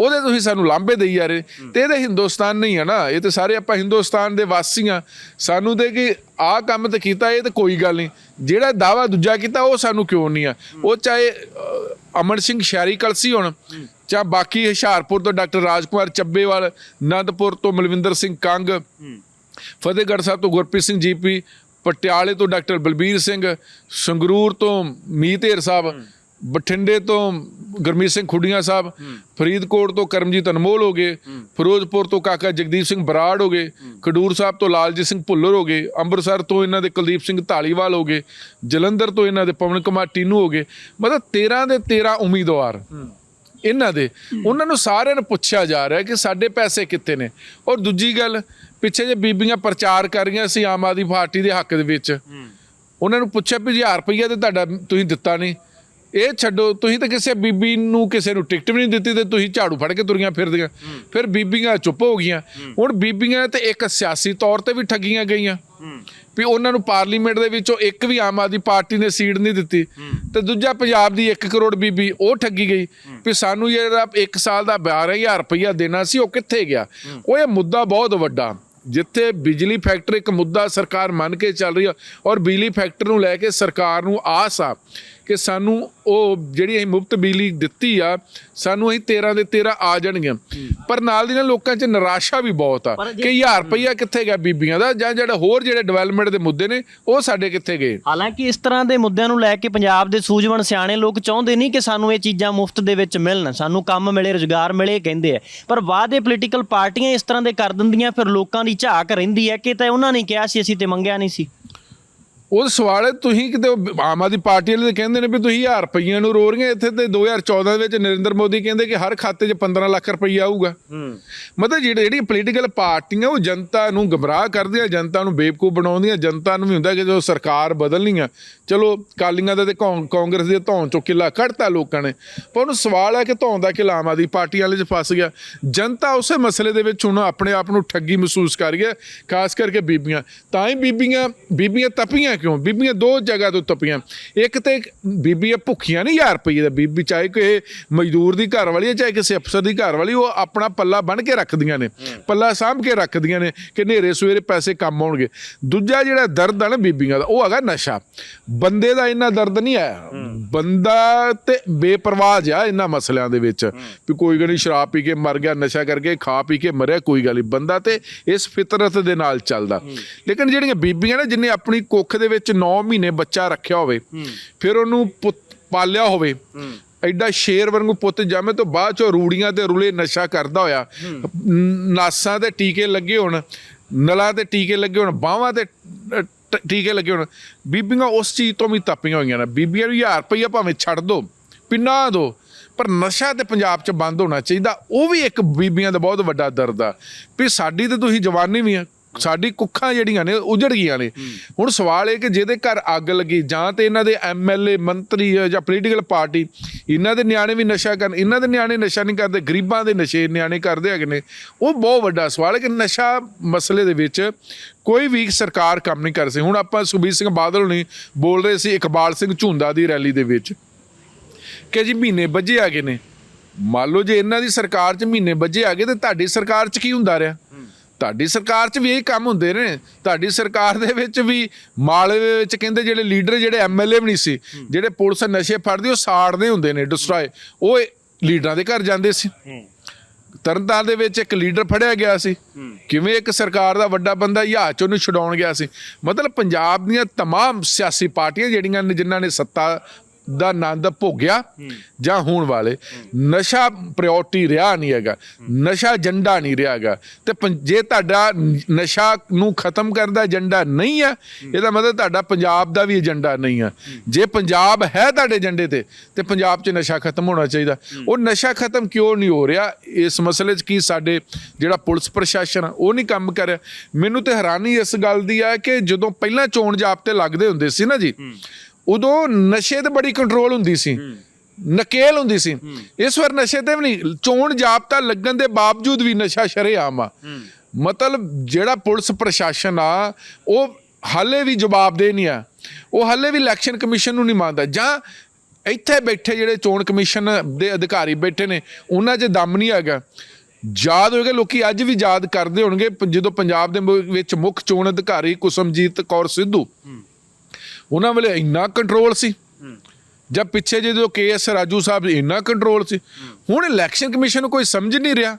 ਉਹਦੇ ਤੁਸੀਂ ਸਾਨੂੰ ਲਾਂਭੇ ਦੇਈ ਜਾ ਰਹੇ। ਤੇ ਇਹਦੇ ਹਿੰਦੁਸਤਾਨ ਨਹੀਂ ਆ ਨਾ। ਇਹ ਤੇ ਸਾਰੇ ਆਪਾਂ ਹਿੰਦੁਸਤਾਨ ਦੇ ਵਾਸੀ ਆ ਸਾਨੂੰ ਤੇ ਕਿ ਆਹ ਕੰਮ ਤੇ ਕੀਤਾ ਇਹ ਤੇ ਕੋਈ ਗੱਲ ਨਹੀਂ। ਜਿਹੜਾ ਦਾਵਾ ਦੂਜਾ ਕੀਤਾ ਉਹ ਸਾਨੂੰ ਕਿਉਂ ਨਹੀਂ ਆ? ਉਹ ਚਾਹੇ ਅਮਨ ਸਿੰਘ ਸ਼ਹਿਰੀ ਕਲਸੀ ਹੋਣ ਜਾਂ ਬਾਕੀ ਹੁਸ਼ਿਆਰਪੁਰ ਤੋਂ ਡਾਕਟਰ ਰਾਜਕੁਮਾਰ ਚੱਬੇਵਾਲ ਆਨੰਦਪੁਰ ਤੋਂ ਮਲਵਿੰਦਰ ਸਿੰਘ ਕੰਗ ਫਤਿਹਗੜ੍ਹ ਸਾਹਿਬ ਤੋਂ ਗੁਰਪ੍ਰੀਤ ਸਿੰਘ ਜੀਪੀ ਪਟਿਆਲੇ ਤੋਂ ਡਾਕਟਰ ਬਲਬੀਰ ਸਿੰਘ ਸੰਗਰੂਰ ਤੋਂ ਮੀਤੇਰ ਸਾਹਿਬ ਬਠਿੰਡੇ ਤੋਂ ਗੁਰਮੀਤ ਸਿੰਘ ਖੁੱਡੀਆਂ ਸਾਹਿਬ ਫਰੀਦਕੋਟ ਤੋਂ ਕਰਮਜੀਤ ਅਨਮੋਲ ਹੋ ਗਏ ਫਿਰੋਜ਼ਪੁਰ ਤੋਂ ਕਾਕਾ ਜਗਦੀਪ ਸਿੰਘ ਬਰਾੜ ਹੋ ਗਏ ਖਡੂਰ ਸਾਹਿਬ ਤੋਂ ਲਾਲਜੀਤ ਸਿੰਘ ਭੁੱਲਰ ਹੋ ਗਏ ਅੰਮ੍ਰਿਤਸਰ ਤੋਂ ਇਹਨਾਂ ਦੇ ਕੁਲਦੀਪ ਸਿੰਘ ਢਾਲੀਵਾਲ ਹੋ ਗਏ ਜਲੰਧਰ ਤੋਂ ਇਹਨਾਂ ਦੇ ਪਵਨ ਕੁਮਾਰ ਟੀਨੂ ਹੋ ਗਏ ਮਤਲਬ 13 ਦੇ 13 ਉਮੀਦਵਾਰ ਇਹਨਾਂ ਦੇ। ਉਹਨਾਂ ਨੂੰ ਸਾਰਿਆਂ ਨੂੰ ਪੁੱਛਿਆ ਜਾ ਰਿਹਾ ਕਿ ਸਾਡੇ ਪੈਸੇ ਕਿੱਥੇ ਨੇ? ਔਰ ਦੂਜੀ ਗੱਲ ਪਿੱਛੇ ਜੇ ਬੀਬੀਆਂ ਪ੍ਰਚਾਰ ਕਰ ਰਹੀਆਂ ਸੀ ਆਮ ਆਦਮੀ ਪਾਰਟੀ ਦੇ ਹੱਕ ਦੇ ਵਿੱਚ ਉਹਨਾਂ ਨੂੰ ਪੁੱਛਿਆ ਵੀ 1000 ਰੁਪਈਆ ਤੇ ਤੁਹਾਡਾ ਤੁਸੀਂ ਦਿੱਤਾ ਨਹੀਂ। ਇਹ ਛੱਡੋ ਤੁਸੀਂ ਤਾਂ ਕਿਸੇ ਬੀਬੀ ਨੂੰ ਕਿਸੇ ਨੂੰ ਟਿਕਟ ਵੀ ਨਹੀਂ ਦਿੱਤੀ ਤੇ ਤੁਸੀਂ ਝਾੜੂ ਫੜ ਕੇ ਤੁਰੀਆਂ ਫਿਰਦੀਆਂ। ਫਿਰ ਬੀਬੀਆਂ ਚੁੱਪ ਹੋ ਗਈਆਂ। ਹੁਣ ਬੀਬੀਆਂ ਤੇ ਇੱਕ ਸਿਆਸੀ ਤੌਰ ਤੇ ਵੀ ਠੱਗੀਆਂ ਗਈਆਂ। ਵੀ ਉਹਨਾਂ ਨੂੰ ਪਾਰਲੀਮੈਂਟ ਦੇ ਵਿੱਚੋਂ ਇੱਕ ਵੀ ਆਮ ਆਦਮੀ ਪਾਰਟੀ ਨੇ ਸੀਟ ਨਹੀਂ ਦਿੱਤੀ। ਤੇ ਦੂਜਾ ਪੰਜਾਬ ਦੀ 1 ਕਰੋੜ ਬੀਬੀ ਉਹ ਠੱਗੀ ਗਈ। ਵੀ ਸਾਨੂੰ ਜਿਹੜਾ 1 ਸਾਲ ਦਾ 12000 ਰੁਪਈਆ ਦੇਣਾ ਸੀ ਉਹ ਕਿੱਥੇ ਗਿਆ? ਉਹ ਇਹ ਮੁੱਦਾ ਬਹੁਤ ਵੱਡਾ। ਜਿੱਥੇ ਬਿਜਲੀ ਫੈਕਟਰ ਇੱਕ ਮੁੱਦਾ ਸਰਕਾਰ ਮੰਨ ਕੇ ਚੱਲ ਰਹੀ ਆ ਔਰ ਬਿਜਲੀ ਫੈਕਟਰ ਨੂੰ ਲੈ ਕੇ ਸਰਕਾਰ ਨੂੰ ਆਸ ਆ ਕਿ ਸਾਨੂੰ ਉਹ ਜਿਹੜੀ ਅਸੀਂ ਮੁਫਤ ਬਿਜਲੀ ਦਿੱਤੀ ਆ ਸਾਨੂੰ ਅਸੀਂ 13 ਦੇ 13 ਆ ਜਾਣਗੀਆਂ। ਪਰ ਨਾਲ ਦੀ ਨਾਲ ਲੋਕਾਂ 'ਚ ਨਿਰਾਸ਼ਾ ਵੀ ਬਹੁਤ ਆ ਕਿ 1000 ਰੁਪਈਆ ਕਿੱਥੇ ਗਿਆ ਬੀਬੀਆਂ ਦਾ ਜਾਂ ਜਿਹੜਾ ਹੋਰ ਜਿਹੜੇ ਡਿਵੈਲਪਮੈਂਟ ਦੇ ਮੁੱਦੇ ਨੇ ਉਹ ਸਾਡੇ ਕਿੱਥੇ ਗਏ? ਹਾਲਾਂਕਿ ਇਸ ਤਰ੍ਹਾਂ ਦੇ ਮੁੱਦਿਆਂ ਨੂੰ ਲੈ ਕੇ ਪੰਜਾਬ ਦੇ ਸੂਝਵਾਨ ਸਿਆਣੇ ਲੋਕ ਚਾਹੁੰਦੇ ਨਹੀਂ ਕਿ ਸਾਨੂੰ ਇਹ ਚੀਜ਼ਾਂ ਮੁਫਤ ਦੇ ਵਿੱਚ ਮਿਲਣ। ਸਾਨੂੰ ਕੰਮ ਮਿਲੇ ਰੁਜ਼ਗਾਰ ਮਿਲੇ ਕਹਿੰਦੇ ਆ। ਪਰ ਵਾਅਦੇ ਪੋਲੀਟੀਕਲ ਪਾਰਟੀਆਂ ਇਸ ਤਰ੍ਹਾਂ ਦੇ ਕਰ ਦਿੰਦੀਆਂ ਫਿਰ ਲੋਕਾਂ ਦੀ ਝਾਕ ਰਹਿੰਦੀ ਹੈ ਕਿ ਤਾਂ ਉਹਨਾਂ ਨੇ ਕਿਹਾ ਸੀ ਅਸੀਂ ਤੇ ਮੰਗਿਆ ਨਹੀਂ ਸੀ। ਉਹ ਸਵਾਲ ਹੈ ਤੁਸੀਂ ਕਿਤੇ ਆਮ ਆਦਮੀ ਪਾਰਟੀ ਵਾਲੇ ਤਾਂ ਕਹਿੰਦੇ ਨੇ ਵੀ ਤੁਸੀਂ 1000 ਰੁਪਈਆ ਨੂੰ ਰੋ ਰਹੀਆਂ ਇੱਥੇ ਤੇ 2014 ਦੇ ਵਿੱਚ ਨਰਿੰਦਰ ਮੋਦੀ ਕਹਿੰਦੇ ਕਿ ਹਰ ਖਾਤੇ 'ਚ 15 ਲੱਖ ਰੁਪਈਆ ਆਊਗਾ। ਮਤਲਬ ਜਿਹੜੇ ਜਿਹੜੀ ਪੋਲੀਟੀਕਲ ਪਾਰਟੀਆਂ ਉਹ ਜਨਤਾ ਨੂੰ ਗਮਰਾਹ ਕਰਦੀਆਂ ਜਨਤਾ ਨੂੰ ਬੇਵਕੂਫ ਬਣਾਉਂਦੀਆਂ ਜਨਤਾ ਨੂੰ ਵੀ ਹੁੰਦਾ ਕਿ ਜੋ ਸਰਕਾਰ ਬਦਲਣੀ ਆ ਚਲੋ ਕਾਲੀਆਂ ਦਾ ਤੇ ਕੌਂ- ਕਾਂਗਰਸ ਦੇ ਧੌਣ ਚੋਂ ਕਿਲਾ ਕੱਢਤਾ ਲੋਕਾਂ ਨੇ, ਪਰ ਉਹਨੂੰ ਸਵਾਲ ਹੈ ਕਿ ਧੌਣ ਦਾ ਕਿਲਾ ਆਮ ਆਦਮੀ ਪਾਰਟੀ ਵਾਲੇ 'ਚ ਫਸ ਗਿਆ। ਜਨਤਾ ਉਸੇ ਮਸਲੇ ਦੇ ਵਿੱਚ ਹੁਣ ਆਪਣੇ ਆਪ ਨੂੰ ਠੱਗੀ ਮਹਿਸੂਸ ਕਰ ਰਹੀ ਹੈ, ਖਾਸ ਕਰਕੇ ਬੀਬੀਆਂ। ਤਾਂ ਹੀ ਬੀਬੀਆਂ ਬੀਬੀਆਂ ਤਪੀਆਂ ਕਿਉਂ? ਬੀਬੀਆਂ ਦੋ ਜਗ੍ਹਾ ਤੋਂ ਤਪੀਆਂ। ਇੱਕ ਤੇ ਬੀਬੀਆਂ ਭੁੱਖੀਆਂ ਨਹੀਂ 1000 ਰੁਪਏ ਦਾ, ਬੀਬੀ ਚਾਹੇ ਕੋਈ ਮਜ਼ਦੂਰ ਦੀ ਘਰ ਵਾਲੀ ਹੈ, ਚਾਹੇ ਕਿਸੇ ਅਫਸਰ ਦੀ ਘਰ ਵਾਲੀ ਉਹ ਆਪਣਾ ਪੱਲਾ ਬਣ ਕੇ ਰੱਖਦੀਆਂ ਨੇ, ਪੱਲਾ ਸਾਂਭ ਕੇ ਰੱਖਦੀਆਂ ਨੇ ਕਿ ਨੇਰੇ ਸਵੇਰੇ ਪੈਸੇ ਕੰਮ ਆਉਣਗੇ। ਦੂਜਾ ਜਿਹੜਾ ਦਰਦ ਆ ਨਾ ਬੀਬੀਆਂ ਦਾ, ਉਹ ਹੈਗਾ ਨਸ਼ਾ। ਬੰਦੇ ਦਾ ਇੰਨਾ ਦਰਦ ਨਹੀਂ ਆਇਆ ਬੰਦਾ ਤੇ ਬੇਪਰਵਾਹ ਜਿਹਾ ਇਹਨਾਂ ਮਸਲਿਆਂ ਦੇ ਵਿੱਚ। ਵੀ ਕੋਈ ਨਹੀਂ ਸ਼ਰਾਬ ਪੀ ਕੇ ਮਰ ਗਿਆ ਨਸ਼ਾ ਕਰਕੇ ਖਾ ਪੀ ਕੇ ਮਰਿਆ ਕੋਈ ਗੱਲ ਨਹੀਂ। ਬੰਦਾ ਤੇ ਇਸ ਫਿਤਰਤ ਦੇ ਨਾਲ ਚੱਲਦਾ। ਲੇਕਿਨ ਜਿਹੜੀਆਂ ਬੀਬੀਆਂ ਨੇ ਜਿਨੇ ਆਪਣੀ ਕੁੱਖ ਦੇ ਵਿੱਚ 9 ਮਹੀਨੇ ਬੱਚਾ ਰੱਖਿਆ ਹੋਵੇ ਫਿਰ ਉਹਨੂੰ ਪੁੱਤ- ਪਾਲਿਆ ਹੋਵੇ ਐਡਾ ਸ਼ੇਰ ਵਾਂਗੂ ਪੁੱਤ ਜਾਮੇ ਤੋਂ ਬਾਅਦ ਚੋਂ ਰੂੜੀਆਂ ਤੇ ਰੁਲੇ ਨਸ਼ਾ ਕਰਦਾ ਹੋਇਆ। ਨਾਸਾਂ ਤੇ ਟੀਕੇ ਲੱਗੇ ਹੋਣ ਨਲਾਂ ਤੇ ਟੀਕੇ ਲੱਗੇ ਹੋਣ ਬਾਹਾਂ ਤੇ ਟੀਕੇ ਲੱਗੇ ਹੋਣ। ਬੀਬੀਆਂ ਉਸ ਚੀਜ਼ ਤੋਂ ਵੀ ਤਪੀਆਂ ਹੋਈਆਂ ਨੇ। ਬੀਬੀਆਂ ਨੂੰ 1000 ਰੁਪਈਆ ਭਾਵੇਂ ਛੱਡ ਦੋ ਪਿੰਨਾ ਦੋ, ਪਰ ਨਸ਼ਾ ਤੇ ਪੰਜਾਬ 'ਚ ਬੰਦ ਹੋਣਾ ਚਾਹੀਦਾ। ਉਹ ਵੀ ਇੱਕ ਬੀਬੀਆਂ ਦਾ ਬਹੁਤ ਵੱਡਾ ਦਰਦ ਆ। ਵੀ ਸਾਡੀ ਤੇ ਤੁਸੀਂ ਜਵਾਨੀ ਵੀ ਆ ਸਾਡੀ ਕੁੱਖਾਂ ਜਿਹੜੀਆਂ ਨੇ ਉਜੜ ਗਈਆਂ ਨੇ। ਹੁਣ ਸਵਾਲ ਇਹ ਕਿ ਜਿਹਦੇ ਘਰ ਅੱਗ ਲੱਗੀ ਜਾਂ ਤੇ ਇਹਨਾਂ ਦੇ ਐਮਐਲਏ ਮੰਤਰੀ ਜਾਂ ਪੋਲੀਟੀਕਲ ਪਾਰਟੀ ਇਹਨਾਂ ਦੇ ਨਿਆਣੇ ਵੀ ਨਸ਼ਾ ਕਰਨ ਇਹਨਾਂ ਦੇ ਨਿਆਣੇ ਨਸ਼ਾ ਨਹੀਂ ਕਰਦੇ ਗਰੀਬਾਂ ਦੇ ਨਸ਼ੇ ਨਿਆਣੇ ਕਰਦੇ ਹੈਗੇ ਨੇ ਉਹ ਬਹੁਤ ਵੱਡਾ ਸਵਾਲ ਹੈ ਕਿ ਨਸ਼ਾ ਮਸਲੇ ਦੇ ਵਿੱਚ ਕੋਈ ਵੀ ਸਰਕਾਰ ਕੰਮ ਨਹੀਂ ਕਰ ਸਕਦੀ ਹੁਣ ਆਪਾਂ ਸੁਖਬੀਰ ਸਿੰਘ ਬਾਦਲ ਨੇ ਬੋਲ ਰਹੇ ਸੀ ਇਕਬਾਲ ਸਿੰਘ ਝੁੰਦਾ ਦੀ ਰੈਲੀ ਦੇ ਵਿੱਚ ਕਿ ਜੀ ਮਹੀਨੇ ਵੱਜੇ ਆ ਗਏ ਨੇ। ਮੰਨ ਲਓ ਜੇ ਇਹਨਾਂ ਦੀ ਸਰਕਾਰ 'ਚ ਮਹੀਨੇ ਵੱਜੇ ਆ ਗਏ ਤੇ ਤੁਹਾਡੀ ਸਰਕਾਰ 'ਚ ਕੀ ਹੁੰਦਾ ਰਿਹਾ? ਤੁਹਾਡੀ ਸਰਕਾਰ 'ਚ ਵੀ ਇਹ ਕੰਮ ਹੁੰਦੇ ਨੇ ਤੁਹਾਡੀ ਸਰਕਾਰ ਦੇ ਵਿੱਚ ਵੀ ਮਾਲਵੇ ਵਿੱਚ ਕਹਿੰਦੇ ਜਿਹੜੇ ਲੀਡਰ ਜਿਹੜੇ ਐਮਐਲਏ ਵੀ ਨਹੀਂ ਸੀ ਜਿਹੜੇ ਪੁਲਿਸ ਨਸ਼ੇ ਫੜਦੀ ਉਹ ਸਾੜਦੇ ਹੁੰਦੇ ਨੇ ਡਿਸਟਰੋਏ ਉਹ ਇਹ ਲੀਡਰਾਂ ਦੇ ਘਰ ਜਾਂਦੇ ਸੀ ਤਰਨਤਾਰਨ ਦੇ ਵਿੱਚ ਇੱਕ ਲੀਡਰ ਫੜਿਆ ਗਿਆ ਸੀ ਕਿਵੇਂ ਇੱਕ ਸਰਕਾਰ ਦਾ ਵੱਡਾ ਬੰਦਾ ਯਾ ਚ ਉਹਨੂੰ ਛਡਾਉਣ ਗਿਆ ਸੀ ਮਤਲਬ ਪੰਜਾਬ ਦੀਆਂ तमाम ਸਿਆਸੀ ਪਾਰਟੀਆਂ ਜਿਹੜੀਆਂ ਨੇ ਜਿਨ੍ਹਾਂ ਨੇ ਸੱਤਾ ਦਾ ਆਨੰਦ ਭੋਗਿਆ ਜਾਂ ਹੋਣ ਵਾਲੇ। ਨਸ਼ਾ ਪ੍ਰਾਇੋਰਟੀ ਰਿਹਾ ਨਹੀਂ ਹੈਗਾ। ਨਸ਼ਾ ਏਜੰਡਾ ਨਹੀਂ ਰਿਹਾ ਹੈਗਾ। ਤੇ ਜੇ ਤੁਹਾਡਾ ਨਸ਼ਾ ਨੂੰ ਖਤਮ ਕਰਨ ਦਾ ਏਜੰਡਾ ਨਹੀਂ ਹੈ। ਇਹਦਾ ਮਤਲਬ ਤੁਹਾਡਾ ਪੰਜਾਬ ਦਾ ਵੀ ਏਜੰਡਾ ਨਹੀਂ ਹੈ। ਜੇ ਪੰਜਾਬ ਹੈ ਤੁਹਾਡੇ ਏਜੰਡੇ ਤੇ ਤੇ ਪੰਜਾਬ 'ਚ ਨਸ਼ਾ ਖਤਮ ਹੋਣਾ ਚਾਹੀਦਾ। ਉਹ ਨਸ਼ਾ ਖਤਮ ਕਿਉਂ ਨਹੀਂ ਹੋ ਰਿਹਾ? ਇਸ ਮਸਲੇ 'ਚ ਕੀ ਸਾਡੇ ਜਿਹੜਾ ਪੁਲਿਸ ਪ੍ਰਸ਼ਾਸਨ ਉਹ ਨਹੀਂ ਕੰਮ ਕਰ ਰਿਹਾ? ਮੈਨੂੰ ਤੇ ਹੈਰਾਨੀ ਇਸ ਗੱਲ ਦੀ ਆ ਕਿ ਜਦੋਂ ਪਹਿਲਾਂ ਚੋਣ ਜਾਬਤੇ ਲੱਗਦੇ ਹੁੰਦੇ ਸੀ ਨਾ ਜੀ ਉਦੋਂ ਨਸ਼ੇ ਤੇ ਬੜੀ ਕੰਟਰੋਲ ਹੁੰਦੀ ਸੀ। ਨਕੇਲ ਹੁੰਦੀ ਸੀ। ਇਸ ਵਾਰ ਨਸ਼ੇ ਤੇ ਵੀ ਨਹੀਂ ਚੋਣ ਜਾਬਤਾ ਲੱਗਣ ਦੇ ਬਾਵਜੂਦ ਵੀ ਨਸ਼ਾ ਸ਼ਰੇਆਮ ਆ। ਮਤਲਬ ਜਿਹੜਾ ਪੁਲਿਸ ਪ੍ਰਸ਼ਾਸਨ ਆ ਉਹ ਹਾਲੇ ਵੀ ਜਵਾਬਦੇਹ ਨਹੀਂ ਆ। ਉਹ ਹਾਲੇ ਵੀ ਇਲੈਕਸ਼ਨ ਕਮਿਸ਼ਨ ਨੂੰ ਨਹੀਂ ਮੰਨਦਾ। ਜਾਂ ਇੱਥੇ ਬੈਠੇ ਜਿਹੜੇ ਚੋਣ ਕਮਿਸ਼ਨ ਦੇ ਅਧਿਕਾਰੀ ਬੈਠੇ ਨੇ ਉਹਨਾਂ 'ਚ ਦਮ ਨਹੀਂ ਹੈਗਾ। ਯਾਦ ਹੋਏਗਾ ਲੋਕੀ ਅੱਜ ਵੀ ਯਾਦ ਕਰਦੇ ਹੋਣਗੇ ਜਦੋਂ ਪੰਜਾਬ ਦੇ ਵਿੱਚ ਮੁੱਖ ਚੋਣ ਅਧਿਕਾਰੀ ਕੁਸਮਜੀਤ ਕੌਰ ਸਿੱਧੂ ਉਹਨਾਂ ਵੇਲੇ ਇੰਨਾ ਕੰਟਰੋਲ ਸੀ। ਜਦ ਪਿੱਛੇ ਜਦੋਂ ਕੇਐਸ ਰਾਜੂ ਸਾਹਿਬ ਇੰਨਾ ਕੰਟਰੋਲ ਸੀ। ਹੁਣ ਇਲੈਕਸ਼ਨ ਕਮਿਸ਼ਨ ਨੂੰ ਕੋਈ ਸਮਝ ਨਹੀਂ ਰਿਹਾ।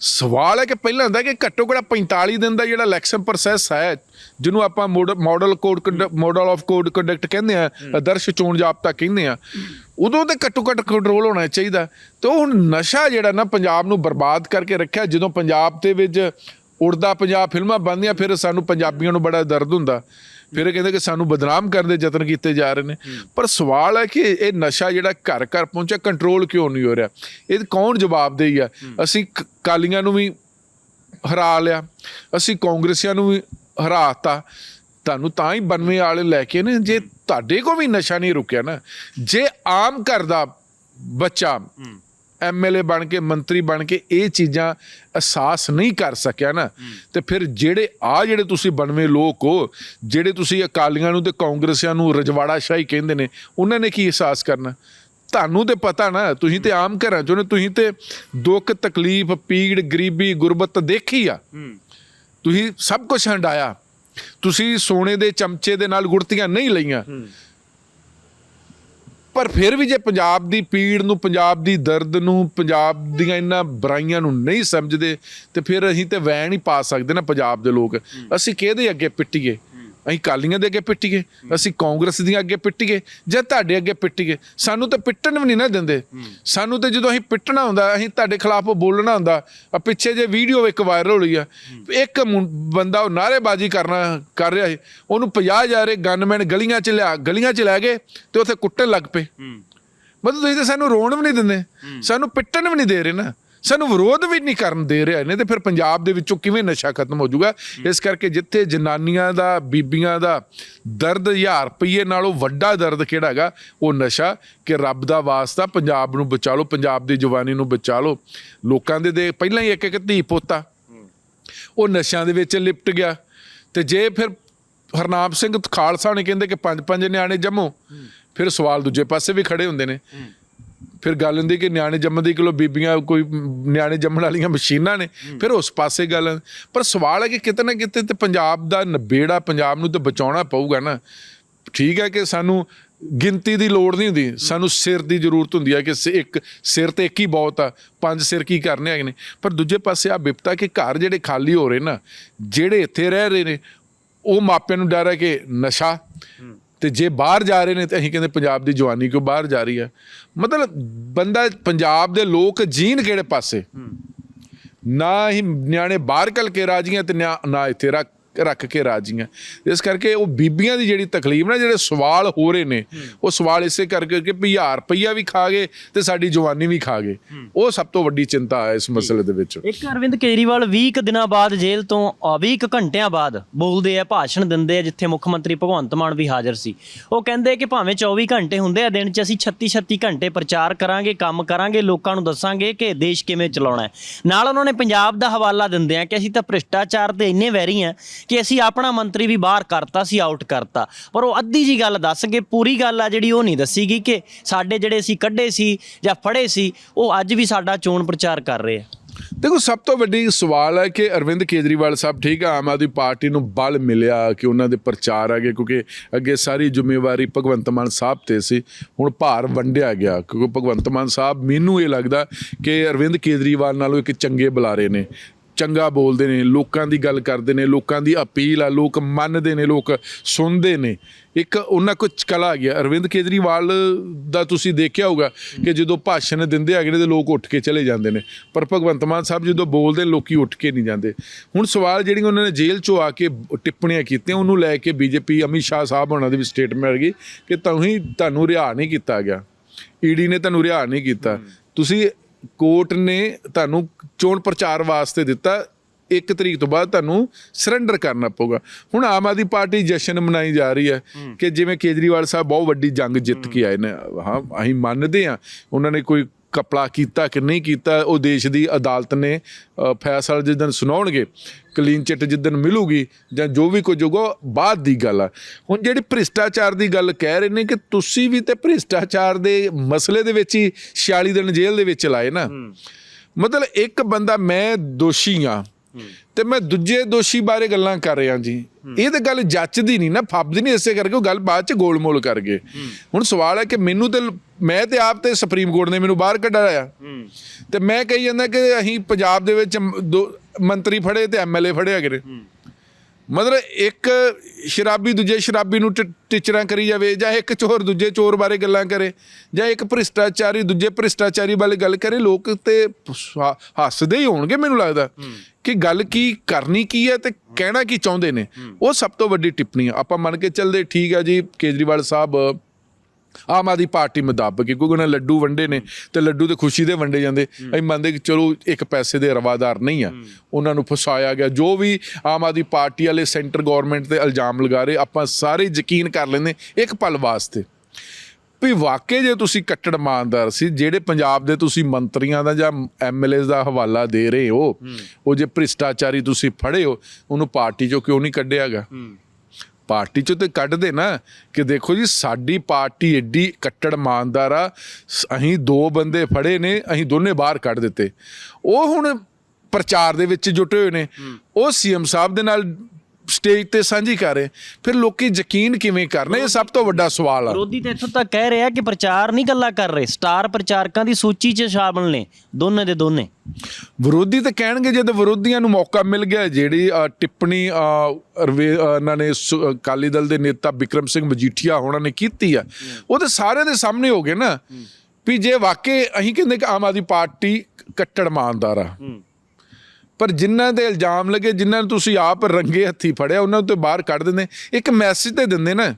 ਸਵਾਲ ਹੈ ਕਿ ਪਹਿਲਾਂ ਹੁੰਦਾ ਕਿ ਘੱਟੋ ਘੱਟ 45 ਦਿਨ ਦਾ ਜਿਹੜਾ ਇਲੈਕਸ਼ਨ ਪ੍ਰੋਸੈਸ ਹੈ ਜਿਹਨੂੰ ਆਪਾਂ model code model of code conduct ਕਹਿੰਦੇ ਆ ਆਦਰਸ਼ ਚੋਣ ਜਾਬਤਾ ਕਹਿੰਦੇ ਆ ਉਦੋਂ ਤੇ ਘੱਟੋ ਘੱਟ ਕੰਟਰੋਲ ਹੋਣਾ ਚਾਹੀਦਾ। ਤੇ ਹੁਣ ਨਸ਼ਾ ਜਿਹੜਾ ਨਾ ਪੰਜਾਬ ਨੂੰ ਬਰਬਾਦ ਕਰਕੇ ਰੱਖਿਆ ਜਦੋਂ ਪੰਜਾਬ ਦੇ ਵਿੱਚ ਉੜਦਾ ਪੰਜਾਬ ਫਿਲਮਾਂ ਬਣਦੀਆਂ ਫਿਰ ਸਾਨੂੰ ਪੰਜਾਬੀਆਂ ਨੂੰ ਬੜਾ ਦਰਦ ਹੁੰਦਾ। ਫਿਰ ਇਹ ਕਹਿੰਦੇ ਕਿ ਸਾਨੂੰ ਬਦਨਾਮ ਕਰਨ ਦੇ ਯਤਨ ਕੀਤੇ ਜਾ ਰਹੇ ਨੇ। ਪਰ ਸਵਾਲ ਹੈ ਕਿ ਇਹ ਨਸ਼ਾ ਜਿਹੜਾ ਘਰ ਘਰ ਪਹੁੰਚਿਆ ਕੰਟਰੋਲ ਕਿਉਂ ਨਹੀਂ ਹੋ ਰਿਹਾ? ਇਹ ਕੌਣ ਜਵਾਬਦੇਹੀ ਆ? ਅਸੀਂ ਕਾਲੀਆਂ ਨੂੰ ਵੀ ਹਰਾ ਲਿਆ ਅਸੀਂ ਕਾਂਗਰਸੀਆਂ ਨੂੰ ਵੀ ਹਰਾਤਾ ਤੁਹਾਨੂੰ ਤਾਂ ਹੀ 92 ਵਾਲੇ ਲੈ ਕੇ ਨੇ ਜੇ ਤੁਹਾਡੇ ਕੋ ਵੀ ਨਸ਼ਾ ਨਹੀਂ ਰੁਕਿਆ ਨਾ ਜੇ ਆਮ ਘਰ ਦਾ ਬੱਚਾ ਐਮਐਲਏ ਬਣ ਕੇ ਮੰਤਰੀ ਬਣ ਕੇ ਇਹ ਚੀਜ਼ਾਂ ਅਹਿਸਾਸ ਨਹੀਂ ਕਰ ਸਕਿਆ ਨਾ ਤੇ ਫਿਰ ਜਿਹੜੇ ਆ ਜਿਹੜੇ ਤੁਸੀਂ 92 ਲੋਕ ਹੋ ਜਿਹੜੇ ਤੁਸੀਂ ਅਕਾਲੀਆਂ ਨੂੰ ਤੇ ਕਾਂਗਰਸੀਆਂ ਨੂੰ ਰਜਵਾੜਾ ਸ਼ਾਹੀ ਕਹਿੰਦੇ ਨੇ ਉਹਨਾਂ ਨੇ ਕੀ ਅਹਿਸਾਸ ਕਰਨਾ? ਤੁਹਾਨੂੰ ਤੇ ਪਤਾ ਨਾ ਤੁਸੀਂ ਤੇ ਆਮ ਘਰਾਂ ਚੋਂ ਨੇ ਤੁਸੀਂ ਤੇ ਦੁੱਖ ਤਕਲੀਫ ਪੀੜ ਗਰੀਬੀ ਗੁਰਬਤ ਦੇਖੀ ਆ। ਤੁਸੀਂ ਸਭ ਕੁਝ ਹੰਡਾਇਆ। ਤੁਸੀਂ ਸੋਨੇ ਦੇ ਚਮਚੇ ਦੇ ਨਾਲ ਗੁੜਤੀਆਂ ਨਹੀਂ ਲਈਆਂ। ਪਰ ਫਿਰ ਵੀ ਜੇ ਪੰਜਾਬ ਦੀ ਪੀੜ ਨੂੰ ਪੰਜਾਬ ਦੀ ਦਰਦ ਨੂੰ ਪੰਜਾਬ ਦੀਆਂ ਇਹਨਾਂ ਬੁਰਾਈਆਂ ਨੂੰ ਨਹੀਂ ਸਮਝਦੇ ਤੇ ਫਿਰ ਅਸੀਂ ਤੇ ਵੈਣ ਨਹੀਂ ਪਾ ਸਕਦੇ ਨਾ ਪੰਜਾਬ ਦੇ ਲੋਕ। ਅਸੀਂ ਕਿਹਦੇ ਅੱਗੇ ਪਿੱਟੀਏ? ਅਸੀਂ ਕਾਲੀਆਂ ਦੇ ਅੱਗੇ ਪਿੱਟੀਏ ਅਸੀਂ ਕਾਂਗਰਸ ਦੀਆਂ ਅੱਗੇ ਪਿੱਟੀਏ ਜਾਂ ਤੁਹਾਡੇ ਅੱਗੇ ਪਿੱਟੀਏ ਸਾਨੂੰ ਤਾਂ ਪਿੱਟਣ ਵੀ ਨਹੀਂ ਨਾ ਦਿੰਦੇ। ਸਾਨੂੰ ਤੇ ਜਦੋਂ ਅਸੀਂ ਪਿੱਟਣਾ ਹੁੰਦਾ ਅਸੀਂ ਤੁਹਾਡੇ ਖਿਲਾਫ ਬੋਲਣਾ ਹੁੰਦਾ ਆ ਪਿੱਛੇ ਜੇ ਵੀਡੀਓ ਇੱਕ ਵਾਇਰਲ ਹੋਈ ਆ ਇੱਕ ਬੰਦਾ ਉਹ ਨਾਅਰੇਬਾਜ਼ੀ ਕਰਨਾ ਕਰ ਰਿਹਾ ਸੀ ਉਹਨੂੰ 50 ਹਜ਼ਾਰ ਗਨਮੈਨ ਗਲੀਆਂ 'ਚ ਲਿਆ ਗਲੀਆਂ 'ਚ ਲੈ ਗਏ ਤੇ ਉੱਥੇ ਕੁੱਟਣ ਲੱਗ ਪਏ। ਮਤਲਬ ਤੁਸੀਂ ਤਾਂ ਸਾਨੂੰ ਰੋਣ ਵੀ ਨਹੀਂ ਦਿੰਦੇ ਸਾਨੂੰ ਪਿੱਟਣ ਵੀ ਨਹੀਂ ਦੇ ਰਹੇ ਨਾ। ਸਾਨੂੰ ਵਿਰੋਧ ਵੀ ਨਹੀਂ ਕਰਨ ਦੇ ਰਹੇ ਨੇ ਤੇ ਫਿਰ ਪੰਜਾਬ ਦੇ ਵਿੱਚੋਂ ਕਿਵੇਂ ਨਸ਼ਾ ਖਤਮ ਹੋ ਜਾਊਗਾ? ਇਸ ਕਰਕੇ ਜਿੱਥੇ ਜਨਾਨੀਆਂ ਦਾ ਬੀਬੀਆਂ ਦਾ ਦਰਦ ਹਜ਼ਾਰ ਰੁਪਈਏ ਨਾਲੋਂ ਵੱਡਾ ਦਰਦ ਕਿਹੜਾ ਹੈਗਾ? ਉਹ ਨਸ਼ਾ ਕਿ ਰੱਬ ਦਾ ਵਾਸਤਾ ਪੰਜਾਬ ਨੂੰ ਬਚਾ ਲਓ ਪੰਜਾਬ ਦੀ ਜਵਾਨੀ ਨੂੰ ਬਚਾ ਲਓ ਲੋਕਾਂ ਦੇ ਦੇ ਪਹਿਲਾਂ ਹੀ ਇੱਕ ਇੱਕ ਧੀ ਪੋਤਾ। ਉਹ ਨਸ਼ਿਆਂ ਦੇ ਵਿੱਚ ਲਿਪਟ ਗਿਆ। ਤੇ ਜੇ ਫਿਰ ਹਰਨਾਮ ਸਿੰਘ ਖਾਲਸਾ ਨੇ ਕਹਿੰਦੇ ਕਿ ਪੰਜ ਪੰਜ ਨਿਆਣੇ ਜੰਮੋ ਫਿਰ ਸਵਾਲ ਦੂਜੇ ਪਾਸੇ ਵੀ ਖੜੇ ਹੁੰਦੇ ਨੇ। ਫਿਰ ਗੱਲ ਹੁੰਦੀ ਕਿ ਨਿਆਣੇ ਜੰਮਣ ਦੀ ਕਿਲੋ ਬੀਬੀਆਂ ਕੋਈ ਨਿਆਣੇ ਜੰਮਣ ਵਾਲੀਆਂ ਮਸ਼ੀਨਾਂ ਨੇ ਫਿਰ ਉਸ ਪਾਸੇ ਗੱਲ ਪਰ ਸਵਾਲ ਹੈ ਕਿ ਕਿਤੇ ਨਾ ਕਿਤੇ ਤੇ ਪੰਜਾਬ ਦਾ ਨਬੇੜਾ ਪੰਜਾਬ ਨੂੰ ਤੇ ਬਚਾਉਣਾ ਪਊਗਾ ਨਾ। ਠੀਕ ਹੈ ਕਿ ਸਾਨੂੰ ਗਿਣਤੀ ਦੀ ਲੋੜ ਨਹੀਂ ਹੁੰਦੀ ਸਾਨੂੰ ਸਿਰ ਦੀ ਜ਼ਰੂਰਤ ਹੁੰਦੀ ਹੈ ਕਿ ਇੱਕ ਸਿਰ ਤੇ ਇੱਕ ਹੀ ਬਹੁਤ ਆ ਪੰਜ ਸਿਰ ਕੀ ਕਰਨੇ ਹੈਗੇ ਨੇ। ਪਰ ਦੂਜੇ ਪਾਸੇ ਆ ਬਿਪਤਾ ਕਿ ਘਰ ਜਿਹੜੇ ਖਾਲੀ ਹੋ ਰਹੇ ਨਾ ਜਿਹੜੇ ਇੱਥੇ ਰਹਿ ਰਹੇ ਨੇ ਉਹ ਮਾਪਿਆਂ ਨੂੰ ਡਰ ਹੈ ਕਿ ਨਸ਼ਾ ਤੇ ਜੇ ਬਾਹਰ ਜਾ ਰਹੇ ਨੇ ਤੇ ਅਸੀਂ ਕਹਿੰਦੇ ਪੰਜਾਬ ਦੀ ਜਵਾਨੀ ਕਿਉਂ ਬਾਹਰ ਜਾ ਰਹੀ ਹੈ? ਮਤਲਬ ਬੰਦਾ ਪੰਜਾਬ ਦੇ ਲੋਕ ਜੀਣ ਕਿਹੜੇ ਪਾਸੇ? ਨਾ ਹੀ ਨਿਆਣੇ ਬਾਹਰ ਕਲ ਕੇ ਰਾਜੀਆਂ ਤੇ ਨਾ ਨਾ ਇੱਥੇ ਰੱਖ ਰੱਖ ਕੇ ਰਾਜੀਆਂ। ਇਸ ਕਰਕੇ ਉਹ ਬੀਬੀਆਂ ਦੀ ਜਿਹੜੀ ਤਕਲੀਫ ਨਾ ਜਿਹੜੇ ਸਵਾਲ ਹੋ ਰਹੇ ਨੇ ਉਹ ਸਵਾਲ ਇਸੇ ਕਰਕੇ ਕਿ ਵੀ ਹਜ਼ਾਰ ਰੁਪਈਆ ਵੀ ਖਾ ਗਏ ਤੇ ਸਾਡੀ ਜਵਾਨੀ ਵੀ ਖਾ ਗਏ। ਉਹ ਸਭ ਤੋਂ ਵੱਡੀ ਚਿੰਤਾ ਹੈ ਇਸ ਮਸਲੇ ਦੇ ਵਿੱਚ। ਇੱਕ ਅਰਵਿੰਦ ਕੇਜਰੀਵਾਲ 20 ਕੁ ਦਿਨਾਂ ਬਾਅਦ ਜੇਲ੍ਹ ਤੋਂ ਅ, 20 ਕੁ ਘੰਟਿਆਂ ਬਾਅਦ ਬੋਲਦੇ ਆ ਭਾਸ਼ਣ ਦਿੰਦੇ ਆ ਜਿੱਥੇ ਮੁੱਖ ਮੰਤਰੀ ਭਗਵੰਤ ਮਾਨ ਵੀ ਹਾਜ਼ਰ ਸੀ। ਉਹ ਕਹਿੰਦੇ ਕਿ ਭਾਵੇਂ 24 ਘੰਟੇ ਹੁੰਦੇ ਆ ਦਿਨ 'ਚ ਅਸੀਂ 36 36 ਘੰਟੇ ਪ੍ਰਚਾਰ ਕਰਾਂਗੇ ਕੰਮ ਕਰਾਂਗੇ ਲੋਕਾਂ ਨੂੰ ਦੱਸਾਂਗੇ ਕਿ ਦੇਸ਼ ਕਿਵੇਂ ਚਲਾਉਣਾ ਹੈ। ਨਾਲ ਉਹਨਾਂ ਨੇ ਪੰਜਾਬ ਦਾ ਹਵਾਲਾ ਦਿੰਦੇ ਆ ਕਿ ਅਸੀਂ ਤਾਂ ਭ੍ਰਿਸ਼ਟਾਚਾਰ ਦੇ ਇੰਨੇ ਵੈਰੀ ਆ ਕਿ ਅਸੀਂ ਆਪਣਾ ਮੰਤਰੀ ਵੀ ਬਾਹਰ ਕਰਤਾ ਸੀ ਆਊਟ ਕਰਤਾ। ਪਰ ਉਹ ਅੱਧੀ ਜੀ ਗੱਲ ਦੱਸ ਕੇ ਪੂਰੀ ਗੱਲ ਆ ਜਿਹੜੀ ਉਹ ਨਹੀਂ ਦੱਸੀ ਗਈ ਕਿ ਸਾਡੇ ਜਿਹੜੇ ਅਸੀਂ ਕੱਢੇ ਸੀ ਜਾਂ ਫੜੇ ਸੀ, ਉਹ ਅੱਜ ਵੀ ਸਾਡਾ ਚੋਣ ਪ੍ਰਚਾਰ ਕਰ ਰਹੇ ਆ। ਦੇਖੋ, ਸਭ ਤੋਂ ਵੱਡੀ ਸਵਾਲ ਹੈ ਕਿ ਅਰਵਿੰਦ ਕੇਜਰੀਵਾਲ ਸਾਹਿਬ ਠੀਕ ਆ, ਆਮ ਆਦਮੀ ਪਾਰਟੀ ਨੂੰ ਬਲ ਮਿਲਿਆ ਕਿ ਉਹਨਾਂ ਦੇ ਪ੍ਰਚਾਰ ਆਗੇ ਕਿਉਂਕਿ ਅੱਗੇ ਸਾਰੀ ਜ਼ਿੰਮੇਵਾਰੀ ਭਗਵੰਤ ਮਾਨ ਸਾਹਿਬ ਤੇ ਸੀ, ਹੁਣ ਭਾਰ ਵੰਡਿਆ ਗਿਆ। ਕਿਉਂਕਿ ਭਗਵੰਤ ਮਾਨ ਸਾਹਿਬ, ਮੈਨੂੰ ਇਹ ਲੱਗਦਾ ਕਿ ਅਰਵਿੰਦ ਕੇਜਰੀਵਾਲ ਨਾਲੋਂ ਇੱਕ ਚੰਗੇ ਬੁਲਾਰੇ ਨੇ। ਚੰਗਾ ਬੋਲਦੇ ਨੇ ਲੋਕਾਂ ਦੀ ਗੱਲ ਕਰਦੇ ਨੇ ਲੋਕਾਂ ਦੀ ਅਪੀਲ ਆ ਲੋਕ ਮੰਨਦੇ ਨੇ ਲੋਕ ਸੁਣਦੇ ਨੇ। ਇੱਕ ਉਹਨਾਂ ਕੋਲ ਕਲਾ ਆ। ਗਿਆ ਅਰਵਿੰਦ ਕੇਜਰੀਵਾਲ ਦਾ ਤੁਸੀਂ ਦੇਖਿਆ ਹੋਊਗਾ ਕਿ ਜਦੋਂ ਭਾਸ਼ਣ ਦਿੰਦੇ ਹੈਗੇ ਨੇ ਤੇ ਲੋਕ ਉੱਠ ਕੇ ਚਲੇ ਜਾਂਦੇ ਨੇ। ਪਰ ਭਗਵੰਤ ਮਾਨ ਸਾਹਿਬ ਜਦੋਂ ਬੋਲਦੇ ਲੋਕੀ ਉੱਠ ਕੇ ਨਹੀਂ ਜਾਂਦੇ। ਹੁਣ ਸਵਾਲ ਜਿਹੜੀਆਂ ਉਹਨਾਂ ਨੇ ਜੇਲ੍ਹ ਚੋਂ ਆ ਕੇ ਟਿੱਪਣੀਆਂ ਕੀਤੀਆਂ ਉਹਨੂੰ ਲੈ ਕੇ ਬੀਜੇਪੀ ਅਮਿਤ ਸ਼ਾਹ ਸਾਹਿਬ ਉਹਨਾਂ ਦੀ ਵੀ ਸਟੇਟਮੈਂਟ ਗਈ ਕਿ ਤੁਸੀਂ ਤੁਹਾਨੂੰ ਰਿਹਾ ਨਹੀਂ ਕੀਤਾ ਗਿਆ। ਈਡੀ ਨੇ ਤੁਹਾਨੂੰ ਰਿਹਾ ਨਹੀਂ ਕੀਤਾ। ਤੁਸੀਂ ਕੋਰਟ ਨੇ ਤੁਹਾਨੂੰ ਚੋਣ ਪ੍ਰਚਾਰ ਵਾਸਤੇ ਦਿੱਤਾ ਇੱਕ ਤਰੀਕ ਤੋਂ ਬਾਅਦ ਤੁਹਾਨੂੰ ਸਰੈਂਡਰ ਕਰਨਾ ਪਊਗਾ। ਹੁਣ ਆਮ ਆਦਮੀ ਪਾਰਟੀ ਜਸ਼ਨ ਮਨਾਈ ਜਾ ਰਹੀ ਹੈ ਕਿ ਜਿਵੇਂ ਕੇਜਰੀਵਾਲ ਸਾਹਿਬ ਬਹੁਤ ਵੱਡੀ ਜੰਗ ਜਿੱਤ ਕੇ ਆਏ ਨੇ। ਹਾਂ ਅਸੀਂ ਮੰਨਦੇ ਹਾਂ ਉਹਨਾਂ ਨੇ ਕੋਈ ਕਪੜਾ ਕੀਤਾ ਕਿ ਨਹੀਂ ਕੀਤਾ ਉਹ ਦੇਸ਼ ਦੀ ਅਦਾਲਤ ਨੇ ਫੈਸਲਾ ਜਿਸ ਦਿਨ ਸੁਣਾਉਣਗੇ ਕਲੀਨ ਚਿੱਟ ਜਿਸ ਦਿਨ ਮਿਲੂਗੀ ਜਾਂ ਜੋ ਵੀ ਕੁਝ ਹੋਊਗਾ ਬਾਅਦ ਦੀ ਗੱਲ ਆ। ਹੁਣ ਜਿਹੜੀ ਭ੍ਰਿਸ਼ਟਾਚਾਰ ਦੀ ਗੱਲ ਕਹਿ ਰਹੇ ਨੇ ਕਿ ਤੁਸੀਂ ਵੀ ਤੇ ਭ੍ਰਿਸ਼ਟਾਚਾਰ ਦੇ ਮਸਲੇ ਦੇ ਵਿੱਚ ਹੀ 46 ਦਿਨ ਜੇਲ੍ਹ ਦੇ ਵਿੱਚ ਲਾਏ ਨਾ। ਮਤਲਬ ਇੱਕ ਬੰਦਾ ਮੈਂ ਦੋਸ਼ੀ ਆ ਤੇ ਮੈਂ ਦੂਜੇ ਦੋਸ਼ੀ ਬਾਰੇ ਗੱਲਾਂ ਕਰ ਰਿਹਾ ਜੀ। ਇਹ ਤਾਂ ਗੱਲ ਜੱਚਦੀ ਨਹੀਂ ਨਾ, ਫੱਬਦੀ ਨਹੀਂ ਇਸੇ ਕਰਕੇ ਉਹ ਗੱਲ ਬਾਅਦ ਚ ਗੋਲਮੋਲ ਕਰ ਗਏ। ਹੁਣ ਸਵਾਲ ਹੈ ਕਿ ਮੈਨੂੰ ਤੇ ਮੈਂ ਤੇ ਆਪ ਤੇ ਸੁਪਰੀਮ ਕੋਰਟ ਨੇ ਮੈਨੂੰ ਬਾਹਰ ਕੱਢਾਇਆ ਤੇ ਮੈਂ ਕਹੀ ਜਾਂਦਾ ਕਿ ਅਸੀਂ ਪੰਜਾਬ ਦੇ ਵਿੱਚ ਦੋ ਮੰਤਰੀ ਫੜੇ ਤੇ ਐਮਐਲਏ ਫੜੇ ਹੈਗੇ ਮਤਲਬ ਇੱਕ ਸ਼ਰਾਬੀ ਦੂਜੇ ਸ਼ਰਾਬੀ ਨੂੰ ਟੀਚਰਾਂ ਕਰੀ ਜਾਵੇ ਜਾਂ ਇੱਕ ਚੋਰ ਦੂਜੇ ਚੋਰ ਬਾਰੇ ਗੱਲਾਂ ਕਰੇ ਜਾਂ ਇੱਕ ਭ੍ਰਿਸ਼ਟਾਚਾਰੀ ਦੂਜੇ ਭ੍ਰਿਸ਼ਟਾਚਾਰੀ ਬਾਰੇ ਗੱਲ ਕਰੇ ਲੋਕ ਤੇ ਹੱਸਦੇ ਹੀ ਹੋਣਗੇ ਮੈਨੂੰ ਲੱਗਦਾ। ਕਿ ਗੱਲ ਕੀ ਕਰਨੀ ਕੀ ਹੈ ਤੇ ਕਹਿਣਾ ਕੀ ਚਾਹੁੰਦੇ ਨੇ? ਉਹ ਸਭ ਤੋਂ ਵੱਡੀ ਟਿੱਪਣੀ ਆ। ਆਪਾਂ ਮੰਨ ਕੇ ਚੱਲਦੇ ਠੀਕ ਆ ਜੀ ਕੇਜਰੀਵਾਲ ਸਾਹਿਬ ਆਮ ਆਦਮੀ ਪਾਰਟੀ ਮੁਤਾਬਕ ਕਿਉਂਕਿ ਉਹਨਾਂ ਲੱਡੂ ਵੰਡੇ ਨੇ ਤੇ ਲੱਡੂ ਤੇ ਖੁਸ਼ੀ ਦੇ ਵੰਡੇ ਜਾਂਦੇ। ਅਸੀਂ ਮੰਨਦੇ ਕਿ ਚਲੋ ਇੱਕ ਪੈਸੇ ਦੇ ਰਵਾਦਾਰ ਨਹੀਂ ਆ। ਉਹਨਾਂ ਨੂੰ ਫਸਾਇਆ ਗਿਆ। ਜੋ ਵੀ ਆਮ ਆਦਮੀ ਪਾਰਟੀ ਵਾਲੇ ਸੈਂਟਰ ਗਵਰਨਮੈਂਟ ਤੇ ਇਲਜ਼ਾਮ ਲਗਾ ਰਹੇ ਆਪਾਂ ਸਾਰੇ ਯਕੀਨ ਕਰ ਲੈਂਦੇ ਇੱਕ ਪਲ ਵਾਸਤੇ। ਵੀ ਵਾਕਈ ਜੇ ਤੁਸੀਂ ਕੱਟੜ ਇਮਾਨਦਾਰ ਸੀ ਜਿਹੜੇ ਪੰਜਾਬ ਦੇ ਤੁਸੀਂ ਮੰਤਰੀਆਂ ਦਾ ਜਾਂ ਐਮਐਲਏ ਦਾ ਹਵਾਲਾ ਦੇ ਰਹੇ ਹੋ ਉਹ ਜੇ ਭ੍ਰਿਸ਼ਟਾਚਾਰੀ ਤੁਸੀਂ ਫੜੇ ਹੋ ਉਹਨੂੰ ਪਾਰਟੀ ਚੋਂ ਕਿਉਂ ਨਹੀਂ ਕੱਢਿਆਗਾ ਪਾਰਟੀ ਚੋਂ ਤੇ ਕੱਢ ਦੇ ਨਾ ਕਿ ਦੇਖੋ ਜੀ ਸਾਡੀ ਪਾਰਟੀ ਏਡੀ ਕੱਟੜ ਇਮਾਨਦਾਰ ਆ ਅਸੀਂ ਦੋ ਬੰਦੇ ਫੜੇ ਨੇ ਅਸੀਂ ਦੋਨੇ ਬਾਹਰ ਕੱਢ ਦਿੱਤੇ। ਉਹ ਹੁਣ ਪ੍ਰਚਾਰ ਦੇ ਵਿੱਚ ਜੁਟੇ ਹੋਏ ਨੇ। ਉਹ ਸੀਐਮ ਸਾਹਿਬ ਦੇ ਨਾਲ ਸਟੇਜ ਤੇ ਸਾਂਝੀ ਕਰ ਰਹੇ। ਫਿਰ ਲੋਕੀ ਯਕੀਨ ਕਿਵੇਂ ਕਰਨਾ ਇਹ ਸਭ ਤੋਂ ਵੱਡਾ ਸਵਾਲ ਆ। ਵਿਰੋਧੀ ਤਾਂ ਇੱਥੋਂ ਤੱਕ ਕਹਿ ਰਿਹਾ ਕਿ ਪ੍ਰਚਾਰ ਨਹੀਂ ਗੱਲਾਂ ਕਰ ਰਹੇ। ਸਟਾਰ ਪ੍ਰਚਾਰਕਾਂ ਦੀ ਸੂਚੀ 'ਚ ਸ਼ਾਮਲ ਨੇ ਦੋਨੇ ਦੇ ਦੋਨੇ। ਵਿਰੋਧੀ ਤਾਂ ਕਹਿਣਗੇ ਜਦ ਵਿਰੋਧੀਆਂ ਨੂੰ ਮੌਕਾ ਮਿਲ ਗਿਆ ਜਿਹੜੀ ਟਿੱਪਣੀ ਇਹਨਾਂ ਨੇ ਅਕਾਲੀ ਦਲ ਦੇ ਨੇਤਾ ਵਿਕਰਮ ਸਿੰਘ ਮਜੀਠੀਆ ਹੋਣਾ ਨੇ ਕੀਤੀ ਆ। ਉਹ ਤਾਂ ਸਾਰਿਆਂ ਦੇ ਸਾਹਮਣੇ ਹੋ ਗਏ ਨਾ। ਵੀ ਜੇ ਵਾਕਈ ਅਸੀਂ ਕਹਿੰਦੇ ਕਿ ਆਮ ਆਦਮੀ ਪਾਰਟੀ ਕੱਟੜ ਇਮਾਨਦਾਰ ਆ। ਪਰ ਜਿਨ੍ਹਾਂ ਦੇ ਇਲਜ਼ਾਮ ਲੱਗੇ ਜਿਨ੍ਹਾਂ ਨੂੰ ਤੁਸੀਂ ਆਪ ਰੰਗੇ ਹੱਥੀ ਫੜਿਆ ਉਹਨਾਂ ਨੂੰ ਤੇ ਬਾਹਰ ਕੱਢ ਦਿੰਦੇ। ਇੱਕ ਮੈਸੇਜ ਤੇ ਦਿੰਦੇ ਨਾ